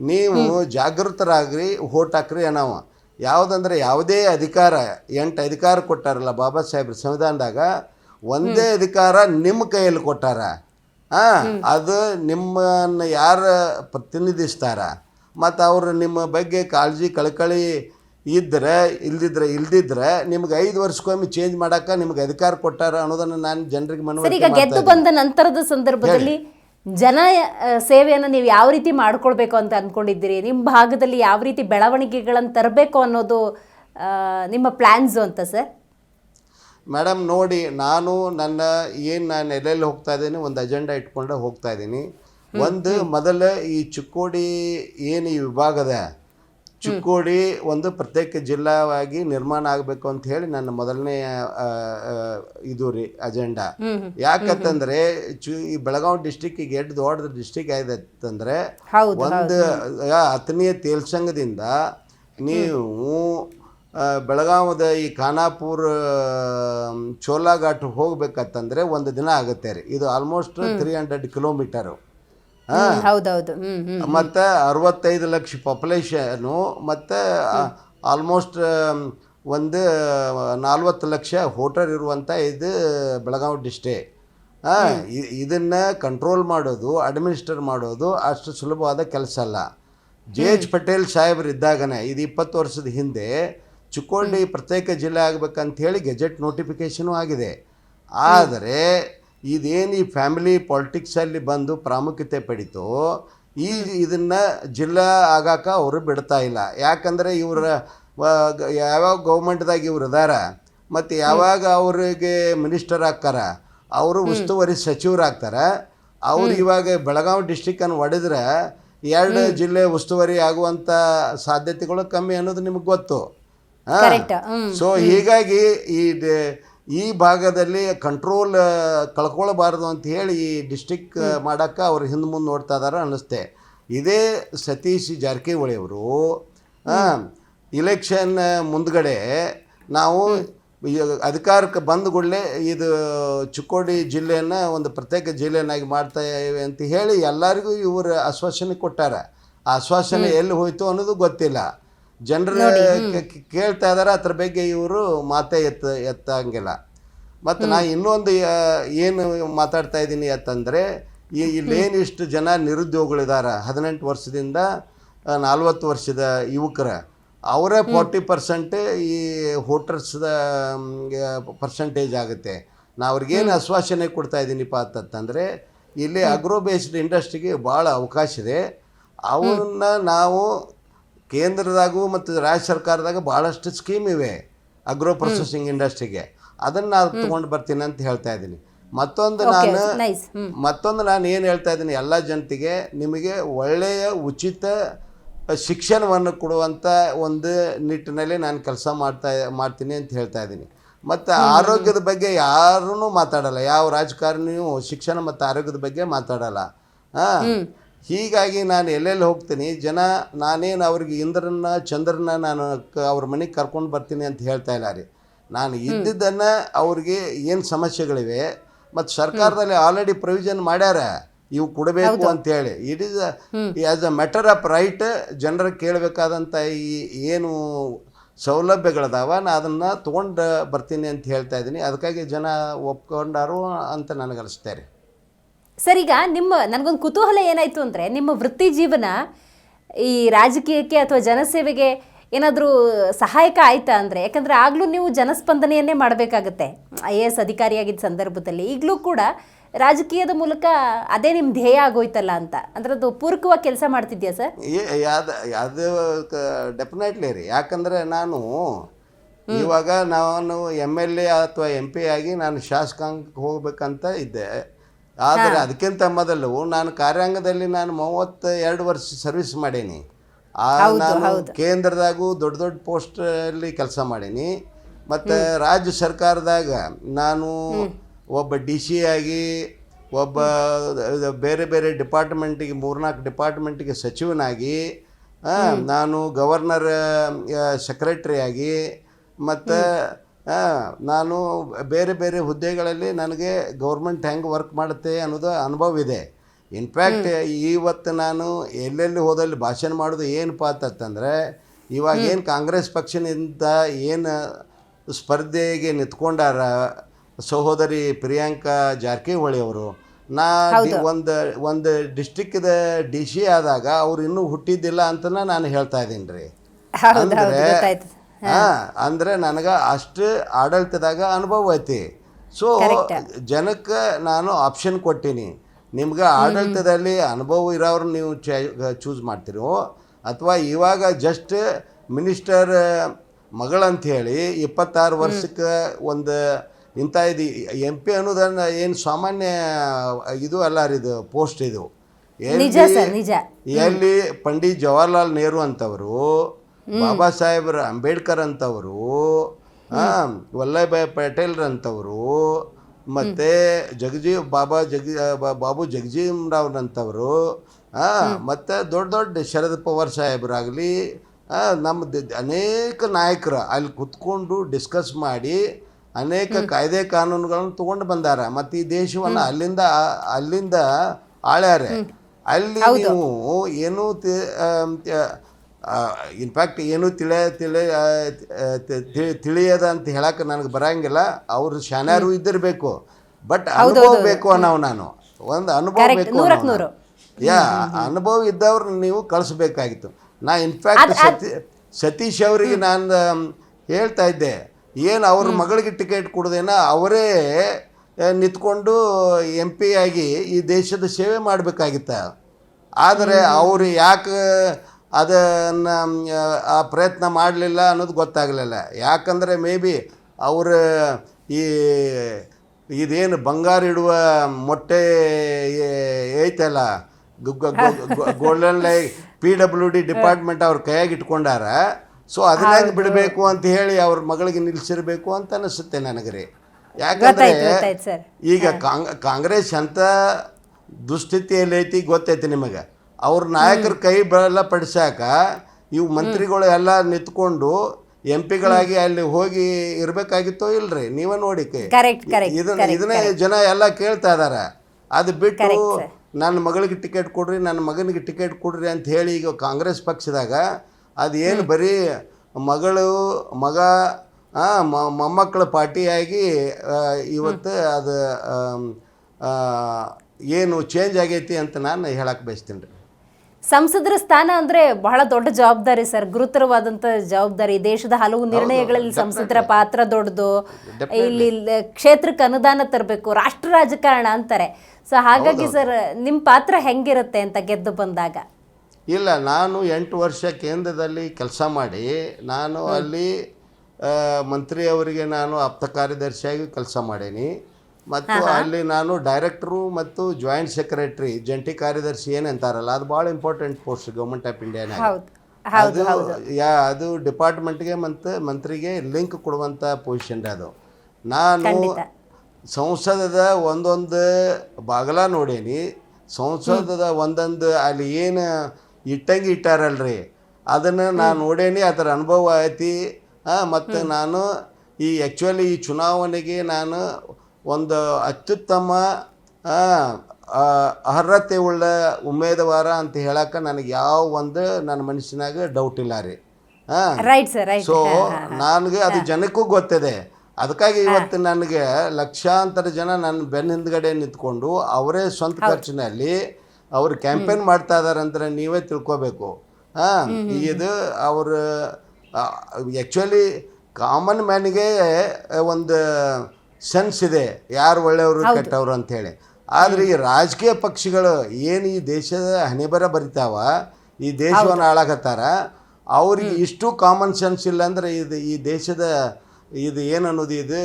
S2: ನೀವು ಜಾಗೃತರಾಗ್ರಿ ವೋಟ್ ಹಾಕ್ರಿ ನಾವು ಯಾವುದಂದ್ರೆ ಯಾವುದೇ ಅಧಿಕಾರ ಎಂಟು ಅಧಿಕಾರ ಕೊಟ್ಟಾರಲ್ಲ ಬಾಬಾ ಸಾಹೇಬ್ರು ಸಂವಿಧಾನದಾಗ ಒಂದೇ ಅಧಿಕಾರ ನಿಮ್ಮ ಕೈಯಲ್ಲಿ ಕೊಟ್ಟಾರ. ಅದು ನಿಮ್ಮನ್ನು ಯಾರು ಪ್ರತಿನಿಧಿಸ್ತಾರ? ಮತ್ತು ಅವರು ನಿಮ್ಮ ಬಗ್ಗೆ ಕಾಳಜಿ ಕಳಕಳಿ ಇದ್ದರೆ ಇಲ್ದಿದ್ರೆ ಇಲ್ದಿದ್ರೆ ನಿಮ್ಗೆ ಐದು ವರ್ಷಕ್ಕೊಮ್ಮೆ ಚೇಂಜ್ ಮಾಡಕ್ಕೆ ನಿಮ್ಗೆ ಅಧಿಕಾರ ಕೊಟ್ಟಾರ ಅನ್ನೋದನ್ನು ನಾನು ಜನರಿಗೆ
S1: ಸರ್ ಈಗ ಗೆದ್ದು ಬಂದ ನಂತರದ ಸಂದರ್ಭದಲ್ಲಿ ಜನ ಸೇವೆಯನ್ನು ನೀವು ಯಾವ ರೀತಿ ಮಾಡ್ಕೊಳ್ಬೇಕು ಅಂತ ಅಂದ್ಕೊಂಡಿದ್ದೀರಿ ನಿಮ್ಮ ಭಾಗದಲ್ಲಿ ಯಾವ ರೀತಿ ಬೆಳವಣಿಗೆಗಳನ್ನು ತರಬೇಕು ಅನ್ನೋದು ನಿಮ್ಮ ಪ್ಲ್ಯಾನ್ಸು ಅಂತ ಸರ್
S2: ಮೇಡಮ್ ನೋಡಿ ನಾನು ನನ್ನ ಏನು ನಾನು ಎಲ್ಲೆಲ್ಲಿ ಹೋಗ್ತಾ ಇದ್ದೀನಿ ಒಂದು ಅಜೆಂಡಾ ಇಟ್ಕೊಂಡು ಹೋಗ್ತಾ ಇದ್ದೀನಿ. ಒಂದು ಮೊದಲ ಈ ಚಿಕ್ಕೋಡಿ ಏನು ಈ ವಿಭಾಗದ? ಚಿಕ್ಕೋಡಿ ಒಂದು ಪ್ರತ್ಯೇಕ ಜಿಲ್ಲಾವಾಗಿ ನಿರ್ಮಾಣ ಆಗಬೇಕು ಅಂತ ಹೇಳಿ ನನ್ನ ಮೊದಲನೇ ಇದು ರೀ ಅಜೆಂಡಾ ಯಾಕಂತಂದ್ರೆ ಚು ಈ ಬೆಳಗಾವಿ ಡಿಸ್ಟಿಕ್ ಎಡ್ ದೊಡ್ಡ ಡಿಸ್ಟಿಕ್ ಆಗಿದೆ ಅಂತಂದ್ರೆ ಒಂದು ಹತ್ತನೇ ತೇಲ್ಸಂಗದಿಂದ ನೀವು ಬೆಳಗಾವದ ಈ ಖಾನಾಪುರ ಚೋಲಾಘಾಟ್ ಹೋಗ್ಬೇಕಂತಂದ್ರೆ ಒಂದು ದಿನ ಆಗುತ್ತೆ ರೀ. ಇದು ಆಲ್ಮೋಸ್ಟ್ ತ್ರೀ ಹಂಡ್ರೆಡ್ ಕಿಲೋಮೀಟರು
S1: ಹೌದೌದು.
S2: ಮತ್ತು ಅರವತ್ತೈದು ಲಕ್ಷ ಪಾಪ್ಯುಲೇಷನು ಮತ್ತು ಆಲ್ಮೋಸ್ಟ್ ಒಂದು ನಲ್ವತ್ತು ಲಕ್ಷ ಹೋಟೆಲ್ ಇರುವಂಥ ಇದು ಬೆಳಗಾವಿ ಡಿಸ್ಟ್ರಿಕ್ ಇದನ್ನು ಕಂಟ್ರೋಲ್ ಮಾಡೋದು ಅಡ್ಮಿನಿಸ್ಟರ್ ಮಾಡೋದು ಅಷ್ಟು ಸುಲಭವಾದ ಕೆಲಸ ಅಲ್ಲ. ಜೆ ಎಚ್ ಪಟೇಲ್ ಸಾಹೇಬ್ರು ಇದ್ದಾಗನೇ ಇದು ಇಪ್ಪತ್ತು ವರ್ಷದ ಹಿಂದೆ ಚಿಕ್ಕೋಡಿ ಪ್ರತ್ಯೇಕ ಜಿಲ್ಲೆ ಆಗ್ಬೇಕಂತ ಹೇಳಿ ಗೆಜೆಟ್ ನೋಟಿಫಿಕೇಷನು ಆಗಿದೆ. ಆದರೆ ಇದೇನು ಈ ಫ್ಯಾಮಿಲಿ ಪಾಲಿಟಿಕ್ಸಲ್ಲಿ ಬಂದು ಪ್ರಾಮುಖ್ಯತೆ ಪಡೀತು ಈ ಇದನ್ನು ಜಿಲ್ಲಾ ಆಗಾಕ ಅವರು ಬಿಡ್ತಾ ಇಲ್ಲ. ಯಾಕಂದರೆ ಇವರ ಯಾವಾಗ ಗೌರ್ಮೆಂಟ್ದಾಗ ಇವ್ರು ಇದಾರ ಮತ್ತು ಯಾವಾಗ ಅವರಿಗೆ ಮಿನಿಸ್ಟರ್ ಆಗ್ತಾರ ಅವರು ಉಸ್ತುವಾರಿ ಸಚಿವರಾಗ್ತಾರೆ ಅವ್ರು ಇವಾಗ ಬೆಳಗಾವಿ ಡಿಸ್ಟಿಕನ್ನು ಒಡೆದ್ರೆ ಎರಡು ಜಿಲ್ಲೆ ಉಸ್ತುವಾರಿ ಆಗುವಂಥ ಸಾಧ್ಯತೆಗಳು ಕಮ್ಮಿ ಅನ್ನೋದು ನಿಮಗೆ ಗೊತ್ತು. ಸೊ ಹೀಗಾಗಿ ಈ ಈ ಭಾಗದಲ್ಲಿ ಕಂಟ್ರೋಲ್ ಕಳ್ಕೊಳ್ಬಾರ್ದು ಅಂತ ಹೇಳಿ ಈ ಡಿಸ್ಟಿಕ್ ಮಾಡಕ್ಕೆ ಅವ್ರು ಹಿಂದೆ ಮುಂದೆ ನೋಡ್ತಾ ಇದಾರೆ ಅನ್ನಿಸ್ತೆ. ಇದೇ ಸತೀಶ್ ಜಾರಕಿಹೊಳಿ ಅವರು ಇಲೆಕ್ಷನ್ ಮುಂದ್ಗಡೆ ನಾವು ಅಧಿಕಾರಕ್ಕೆ ಬಂದ ಕೂಡಲೇ ಇದು ಚಿಕ್ಕೋಡಿ ಜಿಲ್ಲೆಯನ್ನು ಒಂದು ಪ್ರತ್ಯೇಕ ಜಿಲ್ಲೆಯನ್ನಾಗಿ ಮಾಡ್ತಾ ಇವೆ ಅಂತ ಹೇಳಿ ಎಲ್ಲರಿಗೂ ಇವರು ಆಶ್ವಾಸನೆ ಕೊಟ್ಟಾರ. ಆ ಆಶ್ವಾಸನೆ ಎಲ್ಲಿ ಹೋಯಿತು ಅನ್ನೋದು ಗೊತ್ತಿಲ್ಲ. ಜನರು ಕೇಳ್ತಾ ಇದಾರೆ ಅದ್ರ ಬಗ್ಗೆ ಇವರು ಮಾತೇ ಎತ್ತ ಎತ್ತಂಗಿಲ್ಲ. ಮತ್ತು ನಾ ಇನ್ನೊಂದು ಏನು ಮಾತಾಡ್ತಾ ಇದ್ದೀನಿ ಅಂತಂದರೆ ಈ ಇಲ್ಲೇನು ಇಷ್ಟು ಜನ ನಿರುದ್ಯೋಗಿಗಳಿದ್ದಾರೆ ಹದಿನೆಂಟು ವರ್ಷದಿಂದ ನಲ್ವತ್ತು ವರ್ಷದ ಯುವಕರ ಅವರೇ ಫಾರ್ಟಿ ಪರ್ಸೆಂಟ್ ಈ ಹೋಟರ್ಸ್ದ ಪರ್ಸೆಂಟೇಜ್ ಆಗುತ್ತೆ. ನಾ ಅವ್ರಿಗೇನು ಆಶ್ವಾಸನೆ ಕೊಡ್ತಾ ಇದ್ದೀನಿಪ್ಪ ಅಂತಂದರೆ ಇಲ್ಲಿ ಅಗ್ರೋ ಬೇಸ್ಡ್ ಇಂಡಸ್ಟ್ರಿಗೆ ಭಾಳ ಅವಕಾಶ ಇದೆ. ಅವನ್ನ ನಾವು ಕೇಂದ್ರದಾಗೂ ಮತ್ತು ರಾಜ್ಯ ಸರ್ಕಾರದಾಗ ಭಾಳಷ್ಟು ಸ್ಕೀಮ್ ಇವೆ ಅಗ್ರೋ ಪ್ರೊಸೆಸಿಂಗ್ ಇಂಡಸ್ಟ್ರಿಗೆ. ಅದನ್ನು ನಾನು ತೊಗೊಂಡು ಬರ್ತೀನಿ ಅಂತ ಹೇಳ್ತಾ ಇದ್ದೀನಿ. ಮತ್ತೊಂದು ನಾನು ಮತ್ತೊಂದು ನಾನು ಏನು ಹೇಳ್ತಾ ಇದ್ದೀನಿ ಎಲ್ಲ ಜನತೆಗೆ ನಿಮಗೆ ಒಳ್ಳೆಯ ಉಚಿತ ಶಿಕ್ಷಣವನ್ನು ಕೊಡುವಂಥ ಒಂದು ನಿಟ್ಟಿನಲ್ಲಿ ನಾನು ಕೆಲಸ ಮಾಡ್ತಾ ಮಾಡ್ತೀನಿ ಅಂತ ಹೇಳ್ತಾ ಇದ್ದೀನಿ. ಮತ್ತು ಆರೋಗ್ಯದ ಬಗ್ಗೆ ಯಾರೂ ಮಾತಾಡಲ್ಲ. ಯಾವ ರಾಜಕಾರಣಿಯೂ ಶಿಕ್ಷಣ ಮತ್ತು ಆರೋಗ್ಯದ ಬಗ್ಗೆ ಮಾತಾಡಲ್ಲ. ಹಾಂ. ಹೀಗಾಗಿ ನಾನು ಎಲ್ಲೆಲ್ಲಿ ಹೋಗ್ತೀನಿ? ಜನ ನಾನೇನು ಅವ್ರಿಗೆ ಇಂದ್ರನ ಚಂದ್ರನ ನಾನು ಕ ಅವ್ರ ಮನೆಗೆ ಕರ್ಕೊಂಡು ಬರ್ತೀನಿ ಅಂತ ಹೇಳ್ತಾ ಇಲ್ಲ ರೀ. ನಾನು ಇದ್ದಿದ್ದನ್ನು ಅವ್ರಿಗೆ ಏನು ಸಮಸ್ಯೆಗಳಿವೆ? ಮತ್ತು ಸರ್ಕಾರದಲ್ಲಿ ಆಲ್ರೆಡಿ ಪ್ರೊವಿಷನ್ ಮಾಡ್ಯಾರ. ಇವು ಕೊಡಬೇಕು ಅಂತೇಳಿ it is as a matter of right ಜನರ ಕೇಳಬೇಕಾದಂಥ ಈ ಏನು ಸೌಲಭ್ಯಗಳದಾವ ನಾನು ಅದನ್ನು ತೊಗೊಂಡು ಬರ್ತೀನಿ ಅಂತ ಹೇಳ್ತಾ ಇದ್ದೀನಿ. ಅದಕ್ಕಾಗಿ ಜನ ಒಪ್ಕೊಂಡಾರು ಅಂತ ನನಗೆ ಅನಿಸ್ತಾ ರೀ
S1: ಸರ್ ಈಗ ನಿಮ್ಮ ನನಗೊಂದು ಕುತೂಹಲ ಏನಾಯಿತು ಅಂದರೆ ನಿಮ್ಮ ವೃತ್ತಿ ಜೀವನ ಈ ರಾಜಕೀಯಕ್ಕೆ ಅಥವಾ ಜನಸೇವೆಗೆ ಏನಾದರೂ ಸಹಾಯಕ ಆಯ್ತಾ ಅಂದರೆ? ಯಾಕಂದರೆ ಆಗಲೂ ನೀವು ಜನಸ್ಪಂದನೆಯನ್ನೇ ಮಾಡಬೇಕಾಗತ್ತೆ. ಐ ಎ ಎಸ್ ಅಧಿಕಾರಿಯಾಗಿದ್ದ ಸಂದರ್ಭದಲ್ಲಿ ಈಗಲೂ ಕೂಡ ರಾಜಕೀಯದ ಮೂಲಕ ಅದೇ ನಿಮ್ಮ ಧ್ಯೇಯ ಆಗೋಯ್ತಲ್ಲ ಅಂತ. ಅಂದ್ರೆ ಅದು ಪೂರಕವಾಗಿ ಕೆಲಸ ಮಾಡ್ತಿದ್ಯಾ ಸರ್?
S2: ಯಾವ್ದು ಡೆಫಿನೆಟ್ಲಿ ರೀ. ಯಾಕಂದರೆ ನಾನು ಇವಾಗ ನಾನು ಎಂ ಎಲ್ ಎ ಅಥವಾ ಎಂ ಪಿ ಆಗಿ ನಾನು ಶಾಸಕಾಂಗಕ್ಕೆ ಹೋಗ್ಬೇಕಂತ ಇದ್ದೆ. ಆದರೆ ಅದಕ್ಕಿಂತ ಮೊದಲು ನಾನು ಕಾರ್ಯಾಂಗದಲ್ಲಿ ನಾನು ಮೂವತ್ತ ಎರಡು ವರ್ಷ ಸರ್ವಿಸ್ ಮಾಡೀನಿ. ಆ ನಾನು ಕೇಂದ್ರದಾಗೂ ದೊಡ್ಡ ದೊಡ್ಡ ಪೋಸ್ಟಲ್ಲಿ ಕೆಲಸ ಮಾಡೀನಿ. ಮತ್ತು ರಾಜ್ಯ ಸರ್ಕಾರದಾಗ ನಾನು ಒಬ್ಬ ಡಿ ಸಿ ಆಗಿ ಒಬ್ಬ ಬೇರೆ ಬೇರೆ ಡಿಪಾರ್ಟ್ಮೆಂಟಿಗೆ ಮೂರ್ನಾಲ್ಕು ಡಿಪಾರ್ಟ್ಮೆಂಟಿಗೆ ಸಚಿವನಾಗಿ ನಾನು ಗವರ್ನರ್ ಸೆಕ್ರೆಟ್ರಿಯಾಗಿ ಮತ್ತು ನಾನು ಬೇರೆ ಬೇರೆ ಹುದ್ದೆಗಳಲ್ಲಿ ನನಗೆ ಗೌರ್ಮೆಂಟ್ ಹೆಂಗೆ ವರ್ಕ್ ಮಾಡುತ್ತೆ ಅನ್ನೋದು ಅನುಭವ ಇದೆ. ಇನ್ಫ್ಯಾಕ್ಟ್ ಇವತ್ತು ನಾನು ಎಲ್ಲೆಲ್ಲಿ ಹೋದಲ್ಲಿ ಭಾಷಣ ಮಾಡೋದು ಏನಪ್ಪ ಅಂತಂದರೆ ಇವಾಗ ಏನು ಕಾಂಗ್ರೆಸ್ ಪಕ್ಷದಿಂದ ಏನು ಸ್ಪರ್ಧೆಗೆ ನಿಂತ್ಕೊಂಡಾರ ಸಹೋದರಿ ಪ್ರಿಯಾಂಕಾ ಜಾರಕಿಹೊಳಿ ಅವರು ನಾ ಒಂದು ಒಂದು ಡಿಸ್ಟಿಕ್ದ ಡಿ ಸಿ ಆದಾಗ ಅವ್ರು ಇನ್ನೂ ಹುಟ್ಟಿದ್ದಿಲ್ಲ ಅಂತ ನಾನು ಹೇಳ್ತಾ ಇದ್ದೀನಿ ರೀ. ಅಂದರೆ ಹಾ. ಅಂದ್ರೆ ನನಗೆ ಅಷ್ಟು ಆಡಳಿತದಾಗ ಅನುಭವ ಐತಿ. ಸೊ ಜನಕ್ಕೆ ನಾನು ಆಪ್ಷನ್ ಕೊಟ್ಟೀನಿ. ನಿಮ್ಗೆ ಆಡಳಿತದಲ್ಲಿ ಅನುಭವ ಇರೋರು ನೀವು ಚೂಸ್ ಮಾಡ್ತೀರೋ ಅಥವಾ ಇವಾಗ ಜಸ್ಟ್ ಮಿನಿಸ್ಟರ್ ಮಗಳಂತ ಹೇಳಿ ಇಪ್ಪತ್ತಾರು ವರ್ಷಕ್ಕೆ ಒಂದು ಇಂಥ ಇದು ಎಂ ಪಿ ಅನ್ನೋದನ್ನ ಏನು ಸಾಮಾನ್ಯ ಇದು ಅಲ್ಲ ರೀ ಇದು ಪೋಸ್ಟ್ ಇದು. ಎಲ್ಲಿ ಪಂಡಿತ್ ಜವಾಹರ್ಲಾಲ್ ನೆಹರು ಅಂತವರು ಬಾಬಾ ಸಾಹೇಬ್ರ ಅಂಬೇಡ್ಕರ್ ಅಂತವರು ವಲ್ಲಭಾಯಿ ವಲ್ಲಭಾಯ್ ಪಟೇಲ್ ಅಂತವರು ಮತ್ತೆ ಜಗಜೀವ್ ಬಾಬಾ ಜಗ ಬಾಬು ಜಗಜೀವ್ ಮತ್ತು ದೊಡ್ಡ ದೊಡ್ಡ ಶರದ್ ಪವಾರ್ ಸಾಹೇಬ್ರಾಗಲಿ ನಮ್ಮ ಅನೇಕ ನಾಯಕರು ಅಲ್ಲಿ ಕುತ್ಕೊಂಡು ಡಿಸ್ಕಸ್ ಮಾಡಿ ಅನೇಕ ಕಾಯ್ದೆ ಕಾನೂನುಗಳನ್ನು ತಗೊಂಡು ಬಂದಾರ. ಮತ್ತು ಈ ದೇಶವನ್ನು ಅಲ್ಲಿಂದ ಅಲ್ಲಿಂದ ಆಳ್ಯಾರೆ. ಅಲ್ಲಿ ನೀವು ಏನು ಇನ್ಫ್ಯಾಕ್ಟ್ ಏನು ತಿಳಿ ತಿಳಿ ತಿಳಿಯದ ಅಂತ ಹೇಳಕ್ಕೆ ನನಗೆ ಬರಂಗಿಲ್ಲ. ಅವ್ರು ಶಾನ್ಯಾರು ಇದ್ದಿರಬೇಕು. ಬಟ್ ಅನುಭವ ಬೇಕು ಅನ್ನೋ ನಾನು. ಒಂದು ಅನುಭವ ಬೇಕು. ಯಾ ಅನುಭವ ಇದ್ದವ್ರು ನೀವು ಕಳಿಸ್ಬೇಕಾಗಿತ್ತು. ನಾ ಇನ್ಫ್ಯಾಕ್ಟ್ ಸತಿ ಸತೀಶ್ ಅವರಿಗೆ ನಾನು ಹೇಳ್ತಾ ಇದ್ದೆ. ಏನು ಅವ್ರ ಮಗಳಿಗೆ ಟಿಕೆಟ್ ಕೊಡೋದೇನ ಅವರೇ ನಿಂತ್ಕೊಂಡು ಎಂ ಪಿ ಆಗಿ ಈ ದೇಶದ ಸೇವೆ ಮಾಡಬೇಕಾಗಿತ್ತ. ಆದರೆ ಅವರು ಯಾಕೆ ಅದನ್ನು ಆ ಪ್ರಯತ್ನ ಮಾಡಲಿಲ್ಲ ಅನ್ನೋದು ಗೊತ್ತಾಗಲಿಲ್ಲ. ಯಾಕಂದರೆ ಮೇ ಬಿ ಅವರ ಈ ಇದೇನು ಬಂಗಾರ ಇಡುವ ಮೊಟ್ಟೆ ಐತಲ್ಲ ಗೋಲ್ಡನ್ ಲೈ ಪಿ ಡಬ್ಲ್ಯೂ ಡಿ ಡಿಪಾರ್ಟ್ಮೆಂಟ್ ಅವ್ರ ಕೈಯಾಗಿ ಇಟ್ಕೊಂಡಾರ. ಸೊ ಅದನ್ನ ಬಿಡಬೇಕು ಅಂತ ಹೇಳಿ ಅವ್ರ ಮಗಳಿಗೆ ನಿಲ್ಲಿಸಿರ್ಬೇಕು ಅಂತ ಅನಿಸುತ್ತೆ ನನಗೆ ರೀ. ಯಾಕಂದರೆ ಈಗ ಕಾಂಗ್ ಕಾಂಗ್ರೆಸ್ ಅಂತ ದುಸ್ಥಿತಿಯಲ್ಲಿ ಐತಿ ಗೊತ್ತೈತಿ ನಿಮಗೆ? ಅವ್ರ ನಾಯಕರ ಕೈ ಬೆಲ್ಲ ಪಡಿಸಾಕ ಇವು ಮಂತ್ರಿಗಳು ಎಲ್ಲ ನಿಂತ್ಕೊಂಡು ಎಂ ಪಿಗಳಾಗಿ ಅಲ್ಲಿ ಹೋಗಿ ಇರಬೇಕಾಗಿತ್ತೋ ಇಲ್ರಿ? ನೀವ
S1: ಕರೆಕ್ಟ್
S2: ಇದನ್ನ ಇದನ್ನೇ ಜನ ಎಲ್ಲ ಕೇಳ್ತಾ ಇದಾರೆ. ಅದು ಬಿಟ್ಟು ನನ್ನ ಮಗಳಿಗೆ ಟಿಕೆಟ್ ಕೊಡ್ರಿ ನನ್ನ ಮಗನಿಗೆ ಟಿಕೆಟ್ ಕೊಡ್ರಿ ಅಂತ ಹೇಳಿ ಈಗ ಕಾಂಗ್ರೆಸ್ ಪಕ್ಷದಾಗ ಅದು ಏನು ಬರೀ ಮಗಳು ಮಗ ಮೊಮ್ಮಕ್ಕಳ ಪಾರ್ಟಿಯಾಗಿ ಇವತ್ತು ಅದು ಏನು ಚೇಂಜ್ ಆಗೈತಿ ಅಂತ ನಾನು ಹೇಳಕ್ಕೆ ಬಯಸ್ತೀನಿ ರೀ.
S1: ಸಂಸದರ ಸ್ಥಾನ ಅಂದ್ರೆ ಬಹಳ ದೊಡ್ಡ ಜವಾಬ್ದಾರಿ ಸರ್. ಗುರುತರವಾದಂತ ಜವಾಬ್ದಾರಿ. ದೇಶದ ಹಲವು ನಿರ್ಣಯಗಳಲ್ಲಿ ಸಂಸದರ ಪಾತ್ರ ದೊಡ್ಡದು. ಇಲ್ಲಿ ಕ್ಷೇತ್ರಕ್ಕೆ ಅನುದಾನ ತರಬೇಕು ರಾಷ್ಟ್ರ ರಾಜಕಾರಣ ಅಂತಾರೆ. ಸೊ ಹಾಗಾಗಿ ಸರ್ ನಿಮ್ಮ ಪಾತ್ರ ಹೆಂಗಿರುತ್ತೆ ಅಂತ ಗೆದ್ದು ಬಂದಾಗ?
S2: ಇಲ್ಲ ನಾನು ಎಂಟು ವರ್ಷ ಕೇಂದ್ರದಲ್ಲಿ ಕೆಲಸ ಮಾಡಿ ನಾನು ಅಲ್ಲಿ ಮಂತ್ರಿಯವರಿಗೆ ನಾನು ಆಪ್ತ ಕಾರ್ಯದರ್ಶಿಯಾಗಿ ಕೆಲಸ ಮಾಡೀನಿ. ಮತ್ತು ಅಲ್ಲಿ ನಾನು ಡೈರೆಕ್ಟ್ರು ಮತ್ತು ಜಾಯಿಂಟ್ ಸೆಕ್ರೆಟರಿ ಜಂಟಿ ಕಾರ್ಯದರ್ಶಿ ಏನಂತಾರಲ್ಲ ಅದು ಭಾಳ ಇಂಪಾರ್ಟೆಂಟ್ ಪೋಸ್ಟ್ ಗೌರ್ಮೆಂಟ್ ಆಫ್
S1: ಇಂಡಿಯಾನ
S2: ಅದು ಯಾ ಅದು ಡಿಪಾರ್ಟ್ಮೆಂಟ್ಗೆ ಮತ್ತು ಮಂತ್ರಿಗೆ ಲಿಂಕ್ ಕೊಡುವಂಥ ಪೊಸಿಷನ್ ರೀ ಅದು. ನಾನು ಸಂಸದದ ಒಂದೊಂದು ಬಾಗಲ ನೋಡೇನಿ. ಸಂಸದದ ಒಂದೊಂದು ಅಲ್ಲಿ ಏನು ಇಟ್ಟಂಗೆ ಇಟ್ಟಾರಲ್ರಿ. ಅದನ್ನು ನಾನು ನೋಡೇನಿ ಅದರ ಅನುಭವ ಐತಿ. ಮತ್ತು ನಾನು ಈ ಆ್ಯಕ್ಚುಲಿ ಈ ಚುನಾವಣೆಗೆ ನಾನು ಒಂದು ಅತ್ಯುತ್ತಮ ಅರ್ಹತೆ ಉಳ್ಳ ಉಮೇದವಾರ ಅಂತ ಹೇಳಕ್ಕೆ ನನಗೆ ಯಾವ ಒಂದು ನನ್ನ ಮನಸ್ಸಿನಾಗ ಡೌಟ್ ಇಲ್ಲ ರೀ. ಹಾಂ
S1: ರೈಟ್ ಸರ್
S2: ಸೊ ನನಗೆ ಅದು ಜನಕ್ಕೂ ಗೊತ್ತಿದೆ. ಅದಕ್ಕಾಗಿ ಇವತ್ತು ನನಗೆ ಲಕ್ಷಾಂತರ ಜನ ನನ್ನ ಬೆನ್ನ ಹಿಂದ್ಗಡೆ ನಿಂತ್ಕೊಂಡು ಅವರೇ ಸ್ವಂತ ಖರ್ಚಿನಲ್ಲಿ ಅವರು ಕ್ಯಾಂಪೇನ್ ಮಾಡ್ತಾ ಇದಾರೆ ಅಂದ್ರೆ ನೀವೇ ತಿಳ್ಕೊಬೇಕು. ಹಾಂ ಇದು ಅವರು ಆಕ್ಚುಲಿ ಕಾಮನ್ ಮ್ಯಾನಿಗೆ ಒಂದು ಸೆನ್ಸ್ ಇದೆ ಯಾರು ಒಳ್ಳೆಯವರು ಕೆಟ್ಟವರು ಅಂತೇಳಿ ಆದರೆ ಈ ರಾಜಕೀಯ ಪಕ್ಷಗಳು ಏನು ಈ ದೇಶದ ಹಣೆಬರ ಬರಿತಾವ ಈ ದೇಶವನ್ನು ಹಾಳಾಗತ್ತಾರ ಅವ್ರಿಗೆ ಇಷ್ಟು ಕಾಮನ್ ಸೆನ್ಸ್ ಇಲ್ಲ ಅಂದರೆ ಇದು ಈ ದೇಶದ ಇದು ಏನು ಅನ್ನೋದು ಇದು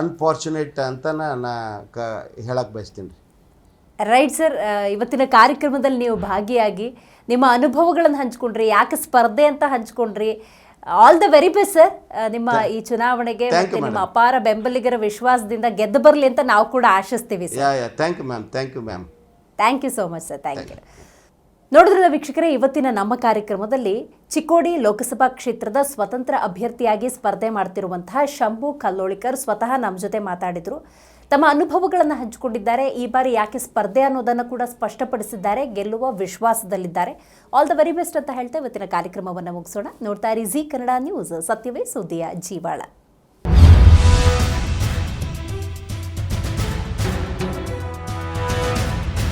S2: ಅನ್ಫಾರ್ಚುನೇಟ್ ಅಂತ ನಾ ಕ ಹೇಳಕ್ಕೆ ಬಯಸ್ತೀನಿ ರೀ.
S1: ರೈಟ್ ಸರ್ ಇವತ್ತಿನ ಕಾರ್ಯಕ್ರಮದಲ್ಲಿ ನೀವು ಭಾಗಿಯಾಗಿ ನಿಮ್ಮ ಅನುಭವಗಳನ್ನು ಹಂಚ್ಕೊಂಡ್ರಿ ಯಾಕೆ ಸ್ಪರ್ಧೆ ಅಂತ ಹಂಚ್ಕೊಂಡ್ರಿ all the very best sir ನಿಮ್ಮ ಈ ಚುನಾವಣೆಗೆ ಮತ್ತೆ ನಿಮ್ಮ ಅಪಾರ ಬೆಂಬಲಿಗರ ವಿಶ್ವಾಸದಿಂದ ಗೆದ್ದು ಬರಲಿ ಅಂತ ನಾವು ಕೂಡ ಆಶಿಸ್ತೀವಿ sir
S2: thank you ma'am thank you ma'am
S1: thank you so much sir thank you ನೋಡಿದ್ರಲ್ಲ ವೀಕ್ಷಕರೇ ಇವತ್ತಿನ ನಮ್ಮ ಕಾರ್ಯಕ್ರಮದಲ್ಲಿ ಚಿಕ್ಕೋಡಿ ಲೋಕಸಭಾ ಕ್ಷೇತ್ರದ ಸ್ವತಂತ್ರ ಅಭ್ಯರ್ಥಿಯಾಗಿ ಸ್ಪರ್ಧೆ ಮಾಡ್ತಿರುವಂತಹ ಶಂಭು ಕಲ್ಲೋಳಿಕರ್ ಸ್ವತಃ ನಮ್ಮ ಜೊತೆ ಮಾತಾಡಿದ್ರು. ತಮ್ಮ ಅನುಭವಗಳನ್ನು ಹಂಚಿಕೊಂಡಿದ್ದಾರೆ. ಈ ಬಾರಿ ಯಾಕೆ ಸ್ಪರ್ಧೆ ಅನ್ನೋದನ್ನು ಕೂಡ ಸ್ಪಷ್ಟಪಡಿಸಿದ್ದಾರೆ. ಗೆಲ್ಲುವ ವಿಶ್ವಾಸದಲ್ಲಿದ್ದಾರೆ. ಆಲ್ ದ ವೆರಿ ಬೆಸ್ಟ್ ಅಂತ ಹೇಳ್ತಾ ಇವತ್ತಿನ ಕಾರ್ಯಕ್ರಮವನ್ನು ಮುಗಿಸೋಣ. ನೋಡ್ತಾ ಇರಿ ಜಿ ಕನ್ನಡ ನ್ಯೂಸ್. ಸತ್ಯವೇ ಸುದ್ದಿಯ ಜೀವಾಳ.